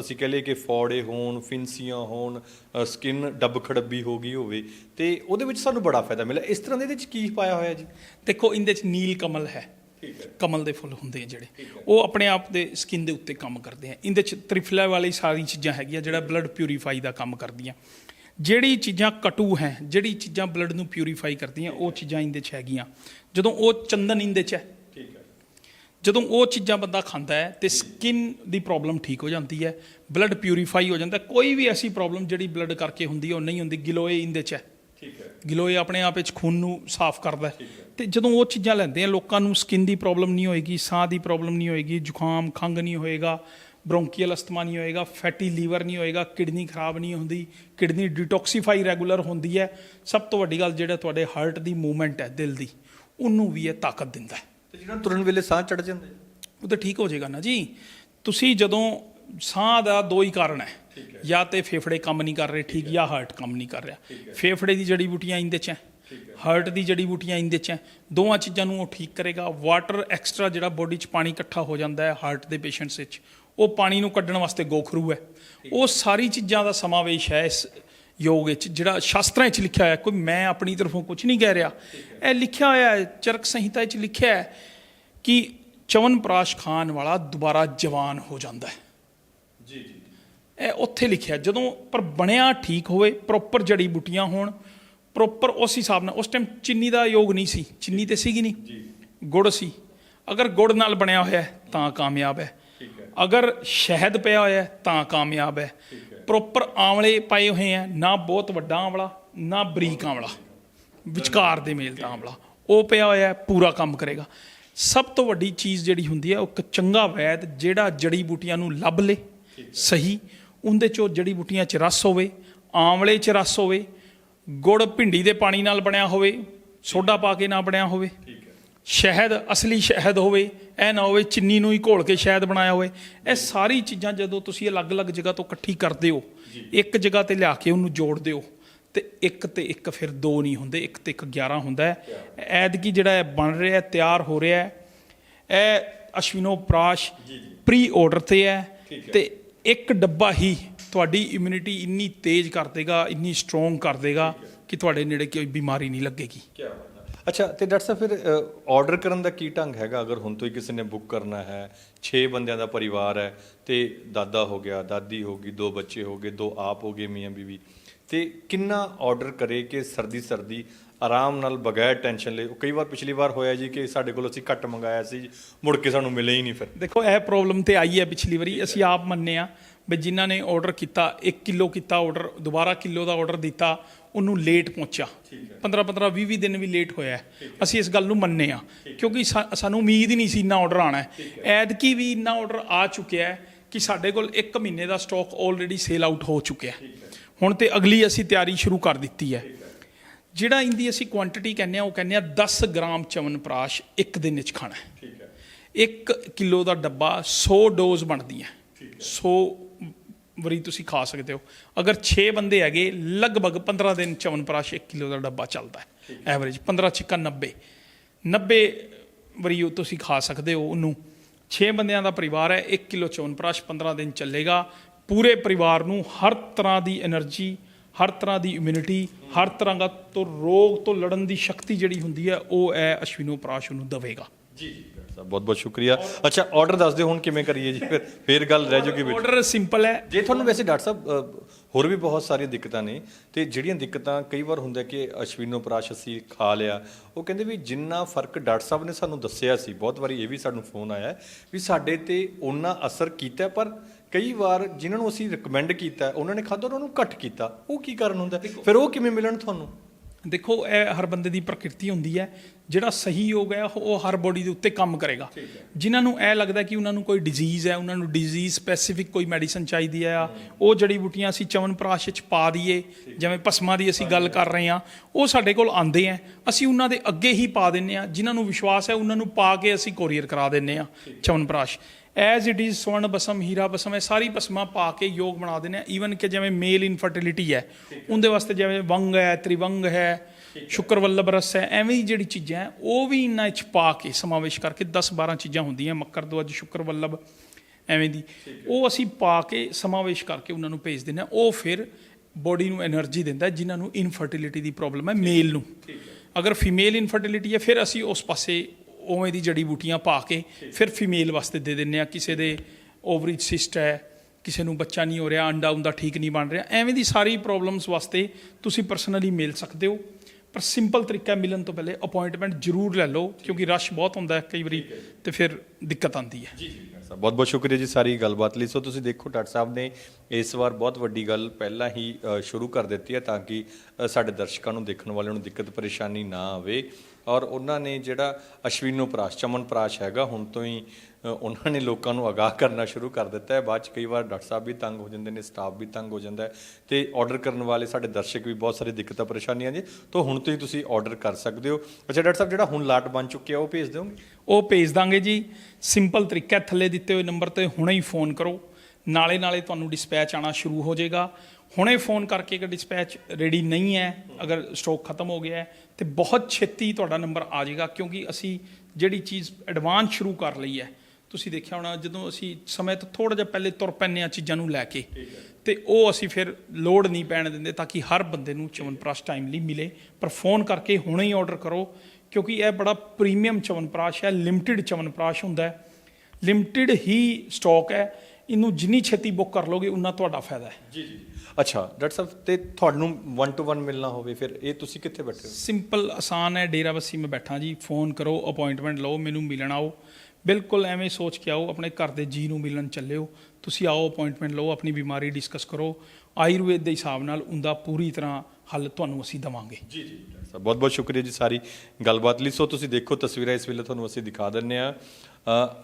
ਅਸੀਂ ਕਹ ਲਈਏ ਕਿ ਫੋੜੇ ਹੋਣ, ਫਿੰਸੀਆਂ ਹੋਣ ਸਕਿਨ ਡੱਬ ਖੜੱਬੀ ਹੋ ਗਈ ਹੋਵੇ, ਤੇ ਉਹਦੇ ਵਿੱਚ ਸਾਨੂੰ ਬੜਾ ਫਾਇਦਾ ਮਿਲਿਆ। ਇਸ ਤਰ੍ਹਾਂ ਦੇ ਇਹਦੇ ਵਿੱਚ ਕੀ ਪਾਇਆ ਹੋਇਆ ਜੀ? ਦੇਖੋ, ਇਹਦੇ ਚ ਨੀਲ ਕਮਲ ਹੈ। ਕਮਲ ਦੇ ਫੁੱਲ ਹੁੰਦੇ ਆ ਜਿਹੜੇ। ਉਹ ਆਪਣੇ ਆਪ ਦੇ ਸਕਿਨ ਦੇ ਉੱਤੇ ਕੰਮ ਕਰਦੇ ਆ। ਇਹਦੇ ਚ ਤ੍ਰਿਫਲਾ ਵਾਲੀ ਸਾਰੀ ਚੀਜ਼ਾਂ ਹੈਗੀਆਂ ਜਿਹੜਾ ਬਲੱਡ ਪਿਊਰੀਫਾਈ ਦਾ ਕੰਮ ਕਰਦੀਆਂ। ਜਿਹੜੀ ਚੀਜ਼ਾਂ ਕਟੂ ਹੈ ਜਿਹੜੀ ਚੀਜ਼ਾਂ ਬਲੱਡ ਨੂੰ ਪਿਊਰੀਫਾਈ ਕਰਦੀਆਂ ਉਹ ਚੀਜ਼ਾਂ ਇਹਦੇ ਚ ਹੈਗੀਆਂ। ਜਦੋਂ ਉਹ ਚੰਦਨ ਇਹਦੇ ਚ ਹੈ। ਜਦੋਂ ਉਹ ਚੀਜ਼ਾਂ ਬੰਦਾ ਖਾਂਦਾ ਹੈ ਤੇ ਸਕਿਨ ਦੀ ਪ੍ਰੋਬਲਮ ਠੀਕ ਹੋ ਜਾਂਦੀ ਹੈ। ਬਲੱਡ ਪਿਊਰੀਫਾਈ ਹੋ ਜਾਂਦਾ। ਕੋਈ ਵੀ ਐਸੀ ਪ੍ਰੋਬਲਮ ਜਿਹੜੀ ਬਲੱਡ ਕਰਕੇ ਹੁੰਦੀ ਹੈ ਉਹ ਨਹੀਂ ਹੁੰਦੀ। ਗਿਲੋਏ ਇਹਦੇ ਚ ਹੈ। ਗਿਲੋਏ ਆਪਣੇ ਆਪ ਵਿੱਚ ਖੂਨ ਨੂੰ ਸਾਫ਼ ਕਰਦਾ ਹੈ। ਤੇ ਜਦੋਂ ਉਹ ਚੀਜ਼ਾਂ ਲੈਂਦੇ ਆ ਲੋਕਾਂ ਨੂੰ ਸਕਿਨ ਦੀ ਪ੍ਰੋਬਲਮ ਨਹੀਂ ਹੋਏਗੀ ਸਾਹ ਦੀ ਪ੍ਰੋਬਲਮ ਨਹੀਂ ਹੋਏਗੀ ਜ਼ੁਕਾਮ ਖੰਗ ਨਹੀਂ ਹੋਏਗਾ ਬ੍ਰੋਂਕੀਅਲ ਅਸਥਮਾ ਨਹੀਂ ਹੋਏਗਾ ਫੈਟੀ ਲੀਵਰ ਨਹੀਂ ਹੋਏਗਾ ਕਿਡਨੀ ਖਰਾਬ ਨਹੀਂ ਹੁੰਦੀ ਕਿਡਨੀ ਡਿਟੌਕਸੀਫਾਈ ਰੈਗੂਲਰ ਹੁੰਦੀ ਹੈ। ਸਭ ਤੋਂ ਵੱਡੀ ਗੱਲ ਜਿਹੜਾ ਤੁਹਾਡੇ ਹਾਰਟ ਦੀ ਮੂਵਮੈਂਟ ਹੈ ਦਿਲ ਦੀ ਉਹਨੂੰ ਵੀ ਇਹ ਤਾਕਤ ਦਿੰਦਾ ਹੈ। ਤੇ ਜਿਹੜਾ ਤੁਰਨ ਵੇਲੇ ਸਾਹ ਚੜ ਜਾਂਦੇ ਉਹ ਤਾਂ ਠੀਕ ਹੋ ਜਾਏਗਾ ਨਾ ਜੀ। ਤੁਸੀਂ ਜਦੋਂ ਸਾਹ ਦਾ ਦੋ ਹੀ ਕਾਰਨ ਹੈ। ਜਾਂ ਤੇ ਫੇਫੜੇ ਕੰਮ ਨਹੀਂ ਕਰ ਰਹੇ ਠੀਕ ਜਾਂ ਹਾਰਟ ਕੰਮ ਨਹੀਂ ਕਰ ਰਿਹਾ। ਫੇਫੜੇ ਦੀ ਜੜੀ ਬੂਟੀਆਂ ਇੰਦੇ ਚ ਹੈ। ਹਾਰਟ ਦੀ ਜੜੀ ਬੂਟੀਆਂ ਇੰਦੇ ਚ ਹੈ। ਦੋਵਾਂ ਚੀਜ਼ਾਂ ਨੂੰ ਉਹ ਠੀਕ ਕਰੇਗਾ। ਵਾਟਰ ਐਕਸਟਰਾ ਜਿਹੜਾ ਬੋਡੀ ਚ ਪਾਣੀ ਇਕੱਠਾ ਹੋ ਜਾਂਦਾ ਹੈ ਹਾਰਟ ਦੇ ਪੇਸ਼ੈਂਟਸ ਵਿੱਚ ਉਹ ਪਾਣੀ ਨੂੰ ਕੱਢਣ ਵਾਸਤੇ ਗੋਖਰੂ ਹੈ। ਉਹ ਸਾਰੀ ਚੀਜ਼ਾਂ ਦਾ ਸਮਾਵੇਸ਼ ਹੈ ਇਸ ਯੋਗ ਵਿੱਚ ਜਿਹੜਾ ਸ਼ਾਸਤਰਾਂ ਵਿੱਚ ਲਿਖਿਆ ਹੋਇਆ ਕੋਈ ਮੈਂ ਆਪਣੀ ਤਰਫੋਂ ਕੁਝ ਨਹੀਂ ਕਹਿ ਰਿਹਾ। ਇਹ ਲਿਖਿਆ ਹੋਇਆ ਹੈ ਚਰਕ ਸੰਹਿਤਾ ਵਿੱਚ ਲਿਖਿਆ ਹੈ ਕਿ ਚਵਨ ਪ੍ਰਾਸ਼ ਖਾਨ ਵਾਲਾ ਦੁਬਾਰਾ ਜਵਾਨ ਹੋ ਜਾਂਦਾ ਹੈ। ਜੀ ਜੀ। ਇਹ ਉੱਥੇ ਲਿਖਿਆ ਜਦੋਂ ਪਰ ਬਣਿਆ ਠੀਕ ਹੋਵੇ ਪ੍ਰੋਪਰ ਜੜੀ ਬੂਟੀਆਂ ਹੋਣ ਪ੍ਰੋਪਰ ਉਸ ਹਿਸਾਬ ਨਾਲ ਉਸ ਟਾਈਮ ਚੀਨੀ ਦਾ ਯੋਗ ਨਹੀਂ ਸੀ ਚੀਨੀ ਤੇ ਸੀਗੀ ਨਹੀਂ। ਜੀ। ਗੁੜ ਸੀ। ਅਗਰ ਗੁੜ ਨਾਲ ਬਣਿਆ ਹੋਇਆ ਤਾਂ ਕਾਮਯਾਬ ਹੈ। ਅਗਰ ਸ਼ਹਿਦ ਪਿਆ ਹੋਇਆ ਤਾਂ ਕਾਮਯਾਬ ਹੈ। ਪ੍ਰੋਪਰ ਆਮਲੇ ਪਾਏ ਹੋਏ ਆ ਨਾ ਬਹੁਤ ਵੱਡਾ ਆਮਲਾ ਨਾ ਬਰੀਕ ਆਮਲਾ ਵਿਚਕਾਰ ਦੇ ਮੇਲ ਦਾ ਆਮਲਾ ਉਹ ਪਿਆ ਹੋਇਆ ਪੂਰਾ ਕੰਮ ਕਰੇਗਾ। ਸਭ ਤੋਂ ਵੱਡੀ ਚੀਜ਼ ਜਿਹੜੀ ਹੁੰਦੀ ਹੈ ਉਹ ਇੱਕ ਚੰਗਾ ਵੈਦ ਜਿਹੜਾ ਜੜੀ ਬੂਟੀਆਂ ਨੂੰ ਲੱਭ ਲੇ। ਸਹੀ ਉਹਦੇ ਚੋਂ ਜੜੀ ਬੂਟੀਆਂ ਚ ਰਸ ਹੋਵੇ ਆਮਲੇ ਚ ਰਸ ਹੋਵੇ ਗੁੜ ਭਿੰਡੀ ਦੇ ਪਾਣੀ ਨਾਲ ਬਣਿਆ ਹੋਵੇ ਸੋਡਾ ਪਾ ਕੇ ਨਾ ਬਣਿਆ ਹੋਵੇ ਸ਼ਹਿਦ ਅਸਲੀ ਸ਼ਹਿਦ ਹੋਵੇ ਇਹ ਨਾ ਹੋਵੇ ਚੀਨੀ ਨੂੰ ਹੀ ਘੋਲ ਕੇ ਸ਼ਹਿਦ ਬਣਾਇਆ ਹੋਵੇ ਇਹ ਸਾਰੀ ਚੀਜ਼ਾਂ ਜਦੋਂ ਤੁਸੀਂ ਅਲੱਗ-ਅਲੱਗ ਜਗ੍ਹਾ ਤੋਂ ਇਕੱਠੀ ਕਰਦੇ ਹੋ ਇੱਕ ਜਗ੍ਹਾ ਤੇ ਲਿਆ ਕੇ ਉਹਨੂੰ ਜੋੜਦੇ ਹੋ ਤੇ ਇੱਕ ਤੇ ਇੱਕ ਫਿਰ ਦੋ ਨਹੀਂ ਹੁੰਦੇ ਇੱਕ ਤੇ ਇੱਕ 11 ਹੁੰਦਾ ਹੈ। ਐਦਕੀ ਜਿਹੜਾ ਬਣ ਰਿਹਾ ਹੈ, ਤਿਆਰ ਹੋ ਰਿਹਾ ਹੈ ਇਹ ਅਸ਼ਵਿਨੋ ਪ੍ਰਾਸ਼ ਪ੍ਰੀ ਆਰਡਰ ਤੇ ਹੈ। ਤੇ ਇੱਕ ਡੱਬਾ ਹੀ ਤੁਹਾਡੀ ਇਮਿਊਨਿਟੀ ਇੰਨੀ ਤੇਜ਼ ਕਰ ਦੇਗਾ, ਇੰਨੀ ਸਟਰੋਂਗ ਕਰ ਦੇਗਾ ਕਿ ਤੁਹਾਡੇ ਨੇੜੇ ਕੋਈ ਬਿਮਾਰੀ ਨਹੀਂ ਲੱਗੇਗੀ। ਕੀ ਅੱਛਾ, ਤੇ ਡਾਕਟਰ ਸਾਹਿਬ, ਫਿਰ ਆਰਡਰ ਕਰਨ ਦਾ ਕੀ ਢੰਗ ਹੈਗਾ? ਅਗਰ ਹੁਣ ਤੋਂ ਹੀ ਕਿਸੇ ਨੇ ਬੁੱਕ ਕਰਨਾ ਹੈ 6 ਬੰਦਿਆਂ ਦਾ ਪਰਿਵਾਰ ਹੈ, ਤੇ ਦਾਦਾ ਹੋ ਗਿਆ, ਦਾਦੀ ਹੋ ਗਈ, ਦੋ ਬੱਚੇ ਹੋ ਗਏ, ਦੋ ਆਪ ਹੋ ਗਏ, ਮੀਆਂ ਬੀਵੀ। ਤੇ ਕਿੰਨਾ ਆਰਡਰ ਕਰੇ ਕਿ ਸਰਦੀ ਸਰਦੀ ਆਰਾਮ ਨਾਲ ਬਗੈਰ ਟੈਨਸ਼ਨ ਲਏ। ਕਈ ਵਾਰ ਪਿਛਲੀ ਵਾਰ ਹੋਇਆ ਜੀ ਕਿ ਸਾਡੇ ਕੋਲ ਅਸੀਂ ਘੱਟ ਮੰਗਾਇਆ ਸੀ ਮੁੜ ਕੇ ਸਾਨੂੰ ਮਿਲੇ ਹੀ ਨਹੀਂ ਫਿਰ। ਦੇਖੋ ਇਹ ਪ੍ਰੋਬਲਮ ਤੇ ਆਈ ਹੈ ਪਿਛਲੀ ਵਾਰੀ। ਅਸੀਂ ਆਪ ਮੰਨੇ ਆ ਵੀ ਜਿਨ੍ਹਾਂ ਨੇ ਆਰਡਰ ਕੀਤਾ 1 ਕਿਲੋ ਕੀਤਾ ਆਰਡਰ ਦੁਬਾਰਾ ਕਿਲੋ ਦਾ ਆਰਡਰ ਦਿੱਤਾ ਉਹਨੂੰ ਲੇਟ ਪਹੁੰਚਿਆ। 15 15 20 20 ਦਿਨ ਵੀ ਲੇਟ ਹੋਇਆ। ਅਸੀਂ ਇਸ ਗੱਲ ਨੂੰ ਮੰਨੇ ਆ ਕਿਉਂਕਿ ਸਾਨੂੰ ਉਮੀਦ ਹੀ ਨਹੀਂ ਸੀ ਇੰਨਾ ਆਰਡਰ ਆਣਾ ਐਤਕੀ ਵੀ ਇੰਨਾ ਆਰਡਰ ਆ ਚੁੱਕਿਆ ਹੈ ਕਿ ਸਾਡੇ ਕੋਲ 1 ਮਹੀਨੇ ਦਾ ਸਟਾਕ ਆਲਰੇਡੀ ਸੇਲ ਆਊਟ ਹੋ ਚੁੱਕਿਆ ਹੁਣ ਤੇ ਅਗਲੀ ਅਸੀਂ ਤਿਆਰੀ ਸ਼ੁਰੂ ਕਰ ਦਿੱਤੀ ਹੈ। ਜਿਹੜਾ ਇੰਦੀ ਅਸੀਂ ਕੁਆਂਟੀਟੀ ਕਹਿੰਦੇ ਆ ਉਹ ਕਹਿੰਦੇ ਆ 10 ਗ੍ਰਾਮ ਚਵਨ ਚਵਨਪ੍ਰਾਸ਼ ਇੱਕ ਦਿਨ ਵਿੱਚ ਖਾਣਾ ਹੈ। ਠੀਕ ਹੈ। 1 ਕਿਲੋ ਦਾ ਡੱਬਾ 100 ਡੋਜ਼ ਬਣਦੀ ਹੈ। 100 ਵਰੀ ਤੁਸੀਂ ਖਾ ਸਕਦੇ ਹੋ। ਅਗਰ 6 ਬੰਦੇ ਹੈਗੇ ਲਗਭਗ 15 ਦਿਨ ਚਵਨ ਚਵਨਪ੍ਰਾਸ਼ 1 ਕਿਲੋ ਦਾ ਡੱਬਾ ਚੱਲਦਾ ਹੈ। ਐਵਰੇਜ 15 ਛਿੱਕਾ 90 90 ਵਰੀ ਉਹ ਤੁਸੀਂ ਖਾ ਸਕਦੇ ਹੋ ਉਹਨੂੰ। 6 ਬੰਦਿਆਂ ਦਾ ਪਰਿਵਾਰ ਹੈ 1 ਕਿਲੋ ਚਵਨਪ੍ਰਾਸ਼ 15 ਦਿਨ ਚੱਲੇਗਾ। ਪੂਰੇ ਪਰਿਵਾਰ ਨੂੰ ਹਰ ਤਰ੍ਹਾਂ ਦੀ એનર્ਜੀ ਹਰ ਤਰ੍ਹਾਂ ਦੀ ਇਮਿਊਨਿਟੀ ਹਰ ਤਰ੍ਹਾਂ ਦਾ ਤੋਂ ਰੋਗ ਤੋਂ ਲੜਨ ਦੀ ਸ਼ਕਤੀ ਜਿਹੜੀ ਹੁੰਦੀ ਹੈ ਉਹ ਹੈ ਅਸ਼ਵਿਨੋ ਪ੍ਰਾਸ਼ ਨੂੰ ਦਵੇਗਾ। ਜੀ ਜੀ ਬਹੁਤ ਬਹੁਤ ਸ਼ੁਕਰੀਆ। ਅੱਛਾ ਆਰਡਰ ਦੱਸ ਦਿਓ ਹੁਣ ਕਿਵੇਂ ਕਰੀਏ ਜੀ ਫਿਰ ਫਿਰ ਗੱਲ ਰਹਿ ਜੂਗੀ ਵਿੱਚ। ਆਰਡਰ ਸਿੰਪਲ ਹੈ। ਜੇ ਤੁਹਾਨੂੰ ਵੈਸੇ ਡਾਕਟਰ ਸਾਹਿਬ ਹੋਰ ਵੀ ਬਹੁਤ ਸਾਰੀਆਂ ਦਿੱਕਤਾਂ ਨੇ ਤੇ ਜਿਹੜੀਆਂ ਦਿੱਕਤਾਂ ਕਈ ਵਾਰ ਹੁੰਦਾ ਕਿ ਅਸ਼ਵਿਨੋ ਪ੍ਰਾਸ਼ ਅਸੀਂ ਖਾ ਲਿਆ ਉਹ ਕਹਿੰਦੇ ਵੀ ਜਿੰਨਾ ਫ਼ਰਕ ਡਾਕਟਰ ਸਾਹਿਬ ਨੇ ਸਾਨੂੰ ਦੱਸਿਆ ਸੀ ਬਹੁਤ ਵਾਰੀ ਇਹ ਵੀ ਸਾਨੂੰ ਫੋਨ ਆਇਆ ਵੀ ਸਾਡੇ ਤੇ ਉਹਨਾਂ ਅਸਰ ਕੀਤਾ ਪਰ ਕਈ ਵਾਰ ਜਿਨ੍ਹਾਂ ਨੂੰ ਅਸੀਂ ਰეკਮੈਂਡ ਕੀਤਾ ਉਹਨਾਂ ਨੇ ਖਾਧਾ ਉਹਨਾਂ ਨੂੰ ਘੱਟ ਕੀਤਾ। ਉਹ ਕੀ ਕਾਰਨ ਹੁੰਦਾ? ਫਿਰ ਉਹ ਕਿਵੇਂ ਮਿਲਣ ਤੁਹਾਨੂੰ? ਦੇਖੋ ਇਹ ਹਰ ਬੰਦੇ ਦੀ ਪ੍ਰਕਿਰਤੀ ਹੁੰਦੀ ਹੈ। ਜਿਹੜਾ ਸਹੀ ਯੋਗ ਹੈ ਉਹ ਹਰ ਬੋਡੀ ਦੇ ਉੱਤੇ ਕੰਮ ਕਰੇਗਾ। ਜਿਨ੍ਹਾਂ ਨੂੰ ਇਹ ਲੱਗਦਾ ਕਿ ਉਹਨਾਂ ਨੂੰ ਕੋਈ ਡਿਜ਼ੀਜ਼ ਹੈ ਉਹਨਾਂ ਨੂੰ ਡਿਜ਼ੀਜ਼ ਸਪੈਸੀਫਿਕ ਕੋਈ ਮੈਡੀਸਨ ਚਾਹੀਦੀ ਹੈ ਉਹ ਜੜੀ ਬੂਟੀਆਂ ਅਸੀਂ ਚਵਨਪ੍ਰਾਸ਼ ਵਿੱਚ ਪਾ ਦਈਏ ਜਿਵੇਂ ਪਸਮਾ ਦੀ ਅਸੀਂ ਗੱਲ ਕਰ ਰਹੇ ਹਾਂ ਉਹ ਸਾਡੇ ਕੋਲ ਆਉਂਦੇ ਆ ਅਸੀਂ ਉਹਨਾਂ ਦੇ ਅੱਗੇ ਹੀ ਪਾ ਦਿੰਨੇ ਆ ਜਿਨ੍ਹਾਂ ਨੂੰ ਵਿਸ਼ਵਾਸ ਹੈ ਉਹਨਾਂ ਨੂੰ ਪਾ ਕੇ ਅਸੀਂ ਕੋਰੀਅਰ ਕਰਾ ਦਿੰਨੇ ਆ ਚਵਨਪ੍ਰਾਸ਼ ਐਜ਼ ਇਟ ਇਜ਼ ਸਵਰਨ ਬਸਮ ਹੀਰਾ ਬਸਮ ਇਹ ਸਾਰੀ ਬਸਮਾਂ ਪਾ ਕੇ ਯੋਗ ਬਣਾ ਦਿੰਦੇ ਆ। ਈਵਨ ਕਿ ਜਿਵੇਂ ਮੇਲ ਇਨਫਰਟਿਲਿਟੀ ਹੈ ਉਹਦੇ ਵਾਸਤੇ ਜਿਵੇਂ ਵੰਗ ਹੈ ਤ੍ਰਿਵੰਗ ਹੈ ਸ਼ੁਕਰਵੱਲਭ ਰਸ ਹੈ ਐਵੇਂ ਹੀ ਜਿਹੜੀ ਚੀਜ਼ਾਂ ਹੈ ਉਹ ਵੀ ਇਹਨਾਂ ਵਿੱਚ ਪਾ ਕੇ ਸਮਾਵੇਸ਼ ਕਰਕੇ 10 12 ਚੀਜ਼ਾਂ ਹੁੰਦੀਆਂ। ਮੱਕਰ ਦੁਆਜ ਸ਼ੁਕਰ ਐਵੇਂ ਦੀ। ਉਹ ਅਸੀਂ ਪਾ ਕੇ ਸਮਾਵੇਸ਼ ਕਰਕੇ ਉਹਨਾਂ ਨੂੰ ਭੇਜ ਦਿੰਦੇ ਆ। ਉਹ ਫਿਰ ਬੋਡੀ ਨੂੰ એનર્ਜੀ ਦਿੰਦਾ ਜਿਨ੍ਹਾਂ ਨੂੰ ਇਨਫਰਟਿਲਿਟੀ ਦੀ ਪ੍ਰੋਬਲਮ ਹੈ ਮੇਲ ਨੂੰ। ਅਗਰ ਫੀਮੇਲ ਇਨਫਰਟਿਲਿਟੀ ਹੈ ਫਿਰ ਅਸੀਂ ਉਸ ਪਾਸੇ ਉਵੇਂ ਦੀ ਜੜੀ ਬੂਟੀਆਂ ਪਾ ਕੇ ਫਿਰ ਫੀਮੇਲ ਵਾਸਤੇ ਦੇ ਦਿੰਨੇ ਆ ਕਿਸੇ ਦੇ ਓਵਰੀ ਸਿਸਟ ਹੈ ਕਿਸੇ ਨੂੰ ਬੱਚਾ ਨਹੀਂ ਹੋ ਰਿਹਾ ਅੰਡਾ ਉਂਦਾ ਠੀਕ ਨਹੀਂ ਬਣ ਰਿਹਾ। ਐਵੇਂ ਦੀ ਸਾਰੀ ਪ੍ਰੋਬਲਮਸ ਵਾਸਤੇ ਤੁਸੀਂ ਪਰਸਨਲੀ ਮਿਲ ਸਕਦੇ ਹੋ। ਪਰ ਸਿੰਪਲ ਤਰੀਕਾ ਮਿਲਣ ਤੋਂ ਪਹਿਲੇ ਅਪਾਇੰਟਮੈਂਟ ਜ਼ਰੂਰ ਲੈ ਲਓ ਕਿਉਂਕਿ ਰਸ਼ ਬਹੁਤ ਹੁੰਦਾ ਹੈ ਕਈ ਵਾਰੀ ਤੇ ਫਿਰ ਦਿੱਕਤ ਆਉਂਦੀ ਹੈ। ਜੀ ਜੀ। ਸਾਹਿਬ ਬਹੁਤ ਬਹੁਤ ਸ਼ੁਕਰੀਆ ਜੀ ਸਾਰੀ ਗੱਲਬਾਤ ਲਈ। ਸੋ ਤੁਸੀਂ ਦੇਖੋ ਡਾਕਟਰ ਸਾਹਿਬ ਨੇ ਇਸ ਵਾਰ ਬਹੁਤ ਵੱਡੀ ਗੱਲ ਪਹਿਲਾਂ ਹੀ ਸ਼ੁਰੂ ਕਰ ਦਿੱਤੀ ਹੈ ਤਾਂ ਕਿ ਸਾਡੇ ਦਰਸ਼ਕਾਂ ਨੂੰ ਦੇਖਣ ਵਾਲਿਆਂ ਨੂੰ ਦਿੱਕਤ ਪਰੇਸ਼ਾਨੀ ਨਾ ਆਵੇ। ਔਰ ਉਹਨਾਂ ਨੇ ਜਿਹੜਾ ਅਸ਼ਵੀਨੋ ਪ੍ਰਾਸ਼ ਚਮਨ ਪ੍ਰਾਸ਼ ਹੈਗਾ, ਹੁਣ ਤੋਂ ਹੀ ਉਹਨਾਂ ਨੇ ਲੋਕਾਂ ਨੂੰ ਆਗਾਹ ਕਰਨਾ ਸ਼ੁਰੂ ਕਰ ਦਿੱਤਾ ਹੈ। ਬਾਅਦ ਚ ਕਈ ਵਾਰ ਡਾਕਟਰ ਸਾਹਿਬ ਵੀ ਤੰਗ ਹੋ ਜਾਂਦੇ ਨੇ, ਸਟਾਫ ਵੀ ਤੰਗ ਹੋ ਜਾਂਦਾ ਹੈ ਤੇ ਆਰਡਰ ਕਰਨ ਵਾਲੇ ਸਾਡੇ ਦਰਸ਼ਕ ਵੀ ਬਹੁਤ ਸਾਰੇ ਦਿੱਕਤਾਂ, ਪਰੇਸ਼ਾਨੀਆਂ ਜੀ ਤੋਂ ਹੁਣ ਤੋਂ ਹੀ ਤੁਸੀਂ ਆਰਡਰ ਕਰ ਸਕਦੇ ਹੋ। ਅੱਛਾ, ਡਾਕਟਰ ਸਾਹਿਬ, ਜਿਹੜਾ ਹੁਣ ਲਾਟ ਬਣ ਚੁੱਕਿਆ, ਉਹ ਭੇਜ ਦਿਓਗੇ? ਉਹ ਭੇਜ ਦਾਂਗੇ ਜੀ। ਸਿੰਪਲ ਤਰੀਕਾ, ਥੱਲੇ ਦਿੱਤੇ ਹੋਏ ਨੰਬਰ ਤੇ ਹੁਣੇ ਹੀ ਫੋਨ ਕਰੋ। ਨਾਲੇ ਨਾਲੇ ਤੁਹਾਨੂੰ ਡਿਸਪੈਚ ਆਣਾ ਸ਼ੁਰੂ ਹੋ ਜਾਏਗਾ। ਹੁਣੇ ਫੋਨ ਕਰਕੇ ਕਿ ਡਿਸਪੈਚ ਰੈਡੀ ਨਹੀਂ ਹੈ ਅਗਰ ਸਟਾਕ ਖਤਮ ਹੋ ਗਿਆ ਹੈ ਤੇ ਬਹੁਤ ਛੇਤੀ ਤੁਹਾਡਾ ਨੰਬਰ ਆ ਜਾਏਗਾ ਕਿਉਂਕਿ ਅਸੀਂ ਜਿਹੜੀ ਚੀਜ਼ ਐਡਵਾਂਸ ਸ਼ੁਰੂ ਕਰ ਲਈ ਹੈ ਤੁਸੀਂ ਦੇਖਿਆ ਹੋਣਾ ਜਦੋਂ ਅਸੀਂ ਸਮੇਂ ਤੋਂ ਥੋੜਾ ਜਿਹਾ ਪਹਿਲੇ ਤੁਰ ਪੈਂਦੇ ਆ ਚੀਜ਼ਾਂ ਨੂੰ ਲੈ ਕੇ ਤੇ ਉਹ ਅਸੀਂ ਫਿਰ ਲੋਡ ਨਹੀਂ ਪੈਣ ਦਿੰਦੇ ਤਾਂ ਕਿ ਹਰ ਬੰਦੇ ਨੂੰ ਚਵਨਪ੍ਰਾਸ਼ ਟਾਈਮਲੀ ਮਿਲੇ। ਪਰ ਫੋਨ ਕਰਕੇ ਹੁਣੇ ਹੀ ਆਰਡਰ ਕਰੋ ਕਿਉਂਕਿ ਇਹ ਬੜਾ ਪ੍ਰੀਮੀਅਮ ਚਵਨਪ੍ਰਾਸ਼ ਹੈ ਲਿਮਟਿਡ ਚਵਨਪ੍ਰਾਸ਼ ਹੁੰਦਾ ਹੈ। ਲਿਮਟਿਡ ਹੀ ਸਟਾਕ ਹੈ ਇਹਨੂੰ ਜਿੰਨੀ ਛੇਤੀ ਬੁੱਕ ਕਰ ਲੋਗੇ ਉਨਾ ਤੁਹਾਡਾ ਫਾਇਦਾ ਹੈ। ਜੀ ਜੀ। ਅੱਛਾ ਡਾਕਟਰ ਸਾਹਿਬ ਤੇ ਤੁਹਾਨੂੰ 1 ਟੂ 1 ਮਿਲਣਾ ਹੋਵੇ ਫਿਰ ਇਹ ਤੁਸੀਂ ਕਿੱਥੇ ਬੈਠੇ ਹੋ? ਸਿੰਪਲ ਆਸਾਨ ਹੈ ਡੇਰਾਬੱਸੀ ਮੈਂ ਬੈਠਾ ਜੀ। ਫੋਨ ਕਰੋ ਅਪਾਇੰਟਮੈਂਟ ਲਓ ਮੈਨੂੰ ਮਿਲਣ ਆਓ। ਬਿਲਕੁਲ ਐਵੇਂ ਸੋਚ ਕੇ ਆਓ ਆਪਣੇ ਘਰ ਦੇ ਜੀ ਨੂੰ ਮਿਲਣ ਚੱਲਿਓ। ਤੁਸੀਂ ਆਓ ਅਪਾਇੰਟਮੈਂਟ ਲਓ ਆਪਣੀ ਬਿਮਾਰੀ ਡਿਸਕਸ ਕਰੋ। ਆਯੁਰਵੇਦ ਦੇ ਹਿਸਾਬ ਨਾਲ ਉਹਦਾ ਪੂਰੀ ਤਰ੍ਹਾਂ ਹੱਲ ਤੁਹਾਨੂੰ ਅਸੀਂ ਦਵਾਂਗੇ। ਜੀ ਜੀ ਡਾਕਟਰ ਸਾਹਿਬ ਬਹੁਤ ਬਹੁਤ ਸ਼ੁਕਰੀਆ ਜੀ ਸਾਰੀ ਗੱਲਬਾਤ ਲਈ। ਸੋ ਤੁਸੀਂ ਦੇਖੋ ਤਸਵੀਰਾਂ ਇਸ ਵੇਲੇ ਤੁਹਾਨੂੰ ਅਸੀਂ ਦਿਖਾ ਦਿੰਨੇ ਆ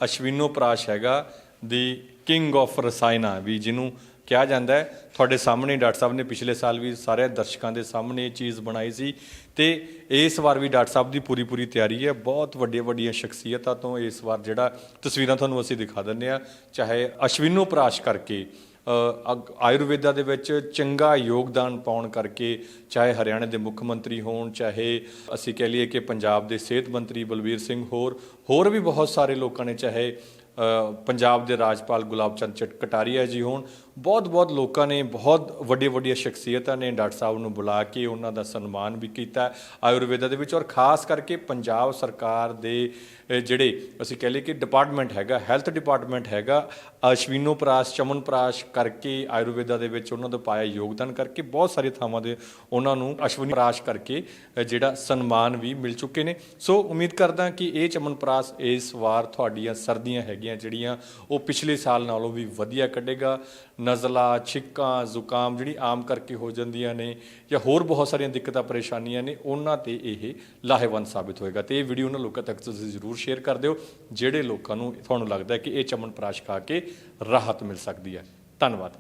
ਅਸ਼ਵਿਨੋ ਪ੍ਰਾਸ਼ ਹੈਗਾ। ਦੀ ਕਿੰਗ ਆਫ ਰਸਾਇਣਾ ਵੀ ਜਿਹਨੂੰ ਕਿਹਾ ਜਾਂਦਾ ਹੈ। ਤੁਹਾਡੇ ਸਾਹਮਣੇ ਡਾਕਟਰ ਸਾਹਿਬ ਨੇ ਪਿਛਲੇ ਸਾਲ ਵੀ ਸਾਰੇ ਦਰਸ਼ਕਾਂ ਦੇ ਸਾਹਮਣੇ ਇਹ ਚੀਜ਼ ਬਣਾਈ ਸੀ ਤੇ ਇਸ ਵਾਰ ਵੀ ਡਾਕਟਰ ਸਾਹਿਬ ਦੀ ਪੂਰੀ ਪੂਰੀ ਤਿਆਰੀ ਹੈ। ਬਹੁਤ ਵੱਡੀਆਂ ਵੱਡੀਆਂ ਸ਼ਖਸੀਅਤਾਂ ਤੋਂ ਇਸ ਵਾਰ ਜਿਹੜਾ ਤਸਵੀਰਾਂ ਤੁਹਾਨੂੰ ਅਸੀਂ ਦਿਖਾ ਦਿੰਨੇ ਆ ਚਾਹੇ ਅਸ਼ਵਿਨੋ ਪ੍ਰਾਸ਼ ਕਰਕੇ ਅ, ਆਯੁਰਵੇਦਾ ਦੇ ਵਿੱਚ ਚੰਗਾ ਯੋਗਦਾਨ ਪਾਉਣ ਕਰਕੇ ਚਾਹੇ ਹਰਿਆਣਾ ਦੇ ਮੁੱਖ ਮੰਤਰੀ ਹੋਣ ਚਾਹੇ ਅਸੀਂ ਕਹਿ ਲਈਏ ਕਿ ਪੰਜਾਬ ਦੇ ਸਿਹਤ ਮੰਤਰੀ ਬਲਬੀਰ ਸਿੰਘ ਹੋਰ ਹੋਰ ਵੀ ਬਹੁਤ ਸਾਰੇ ਲੋਕਾਂ ਨੇ ਚਾਹੇ ਪੰਜਾਬ ਦੇ ਰਾਜਪਾਲ ਗੁਲਾਬ ਚੰਦ ਚਟ ਕਟਾਰੀਆ ਜੀ ਹੋਣ। ਬਹੁਤ ਬਹੁਤ ਲੋਕਾਂ ਨੇ ਬਹੁਤ ਵੱਡੀਆਂ ਵੱਡੀਆਂ ਸ਼ਖਸੀਅਤਾਂ ਨੇ ਡਾਕਟਰ ਸਾਹਿਬ ਨੂੰ ਬੁਲਾ ਕੇ ਉਹਨਾਂ ਦਾ ਸਨਮਾਨ ਵੀ ਕੀਤਾ ਆਯੁਰਵੇਦਾ ਦੇ ਵਿੱਚ ਔਰ ਖਾਸ ਕਰਕੇ ਪੰਜਾਬ ਸਰਕਾਰ ਦੇ ਜਿਹੜੇ ਅਸੀਂ ਕਹ ਲਈਏ ਕਿ ਡਿਪਾਰਟਮੈਂਟ ਹੈਗਾ ਹੈਲਥ ਡਿਪਾਰਟਮੈਂਟ ਹੈਗਾ ਅਸ਼ਵਿਨੋਪਰਾਸ਼ ਚਮਨਪਰਾਸ਼ ਕਰਕੇ ਆਯੁਰਵੇਦਾ ਦੇ ਵਿੱਚ ਉਹਨਾਂ ਦਾ ਪਾਇਆ ਯੋਗਦਾਨ ਕਰਕੇ ਬਹੁਤ ਸਾਰੇ ਥਾਵਾਂ ਦੇ ਉਹਨਾਂ ਨੂੰ ਅਸ਼ਵਿਨੋਪਰਾਸ਼ ਕਰਕੇ ਜਿਹੜਾ ਸਨਮਾਨ ਵੀ ਮਿਲ ਚੁੱਕੇ ਨੇ। ਸੋ ਉਮੀਦ ਕਰਦਾ ਕਿ ਇਹ ਚਮਨਪਰਾਸ਼ ਇਸ ਵਾਰ ਤੁਹਾਡੀਆਂ ਸਰਦੀਆਂ ਹੈਗੀਆਂ, ਜਿਹੜੀਆਂ ਉਹ ਪਿਛਲੇ ਸਾਲ ਨਾਲੋਂ ਵੀ ਵਧੀਆ ਕੱਢੇਗਾ। ਨਜ਼ਲਾ, ਛਿੱਕਾਂ, ਜ਼ੁਕਾਮ ਜਿਹੜੀ ਆਮ ਕਰਕੇ ਹੋ ਜਾਂਦੀਆਂ ਨੇ ਜਾਂ ਹੋਰ ਬਹੁਤ ਸਾਰੀਆਂ ਦਿੱਕਤਾਂ, ਪਰੇਸ਼ਾਨੀਆਂ ਨੇ, ਉਹਨਾਂ ਤੇ ਇਹ ਲਾਹੇਵੰਦ ਸਾਬਿਤ ਹੋਏਗਾ। ਤੇ ਇਹ ਵੀਡੀਓ ਉਹਨਾਂ ਲੋਕਾਂ ਤੱਕ ਤੁਸੀਂ ਜ਼ਰੂਰ ਸ਼ੇਅਰ ਕਰ ਦਿਓ, ਜਿਹੜੇ ਲੋਕਾਂ ਨੂੰ ਤੁਹਾਨੂੰ ਲੱਗਦਾ ਹੈ ਕਿ ਇਹ ਚਮਨਪ੍ਰਾਸ਼ ਖਾ ਕੇ ਰਾਹਤ ਮਿਲ ਸਕਦੀ ਹੈ। ਧੰਨਵਾਦ।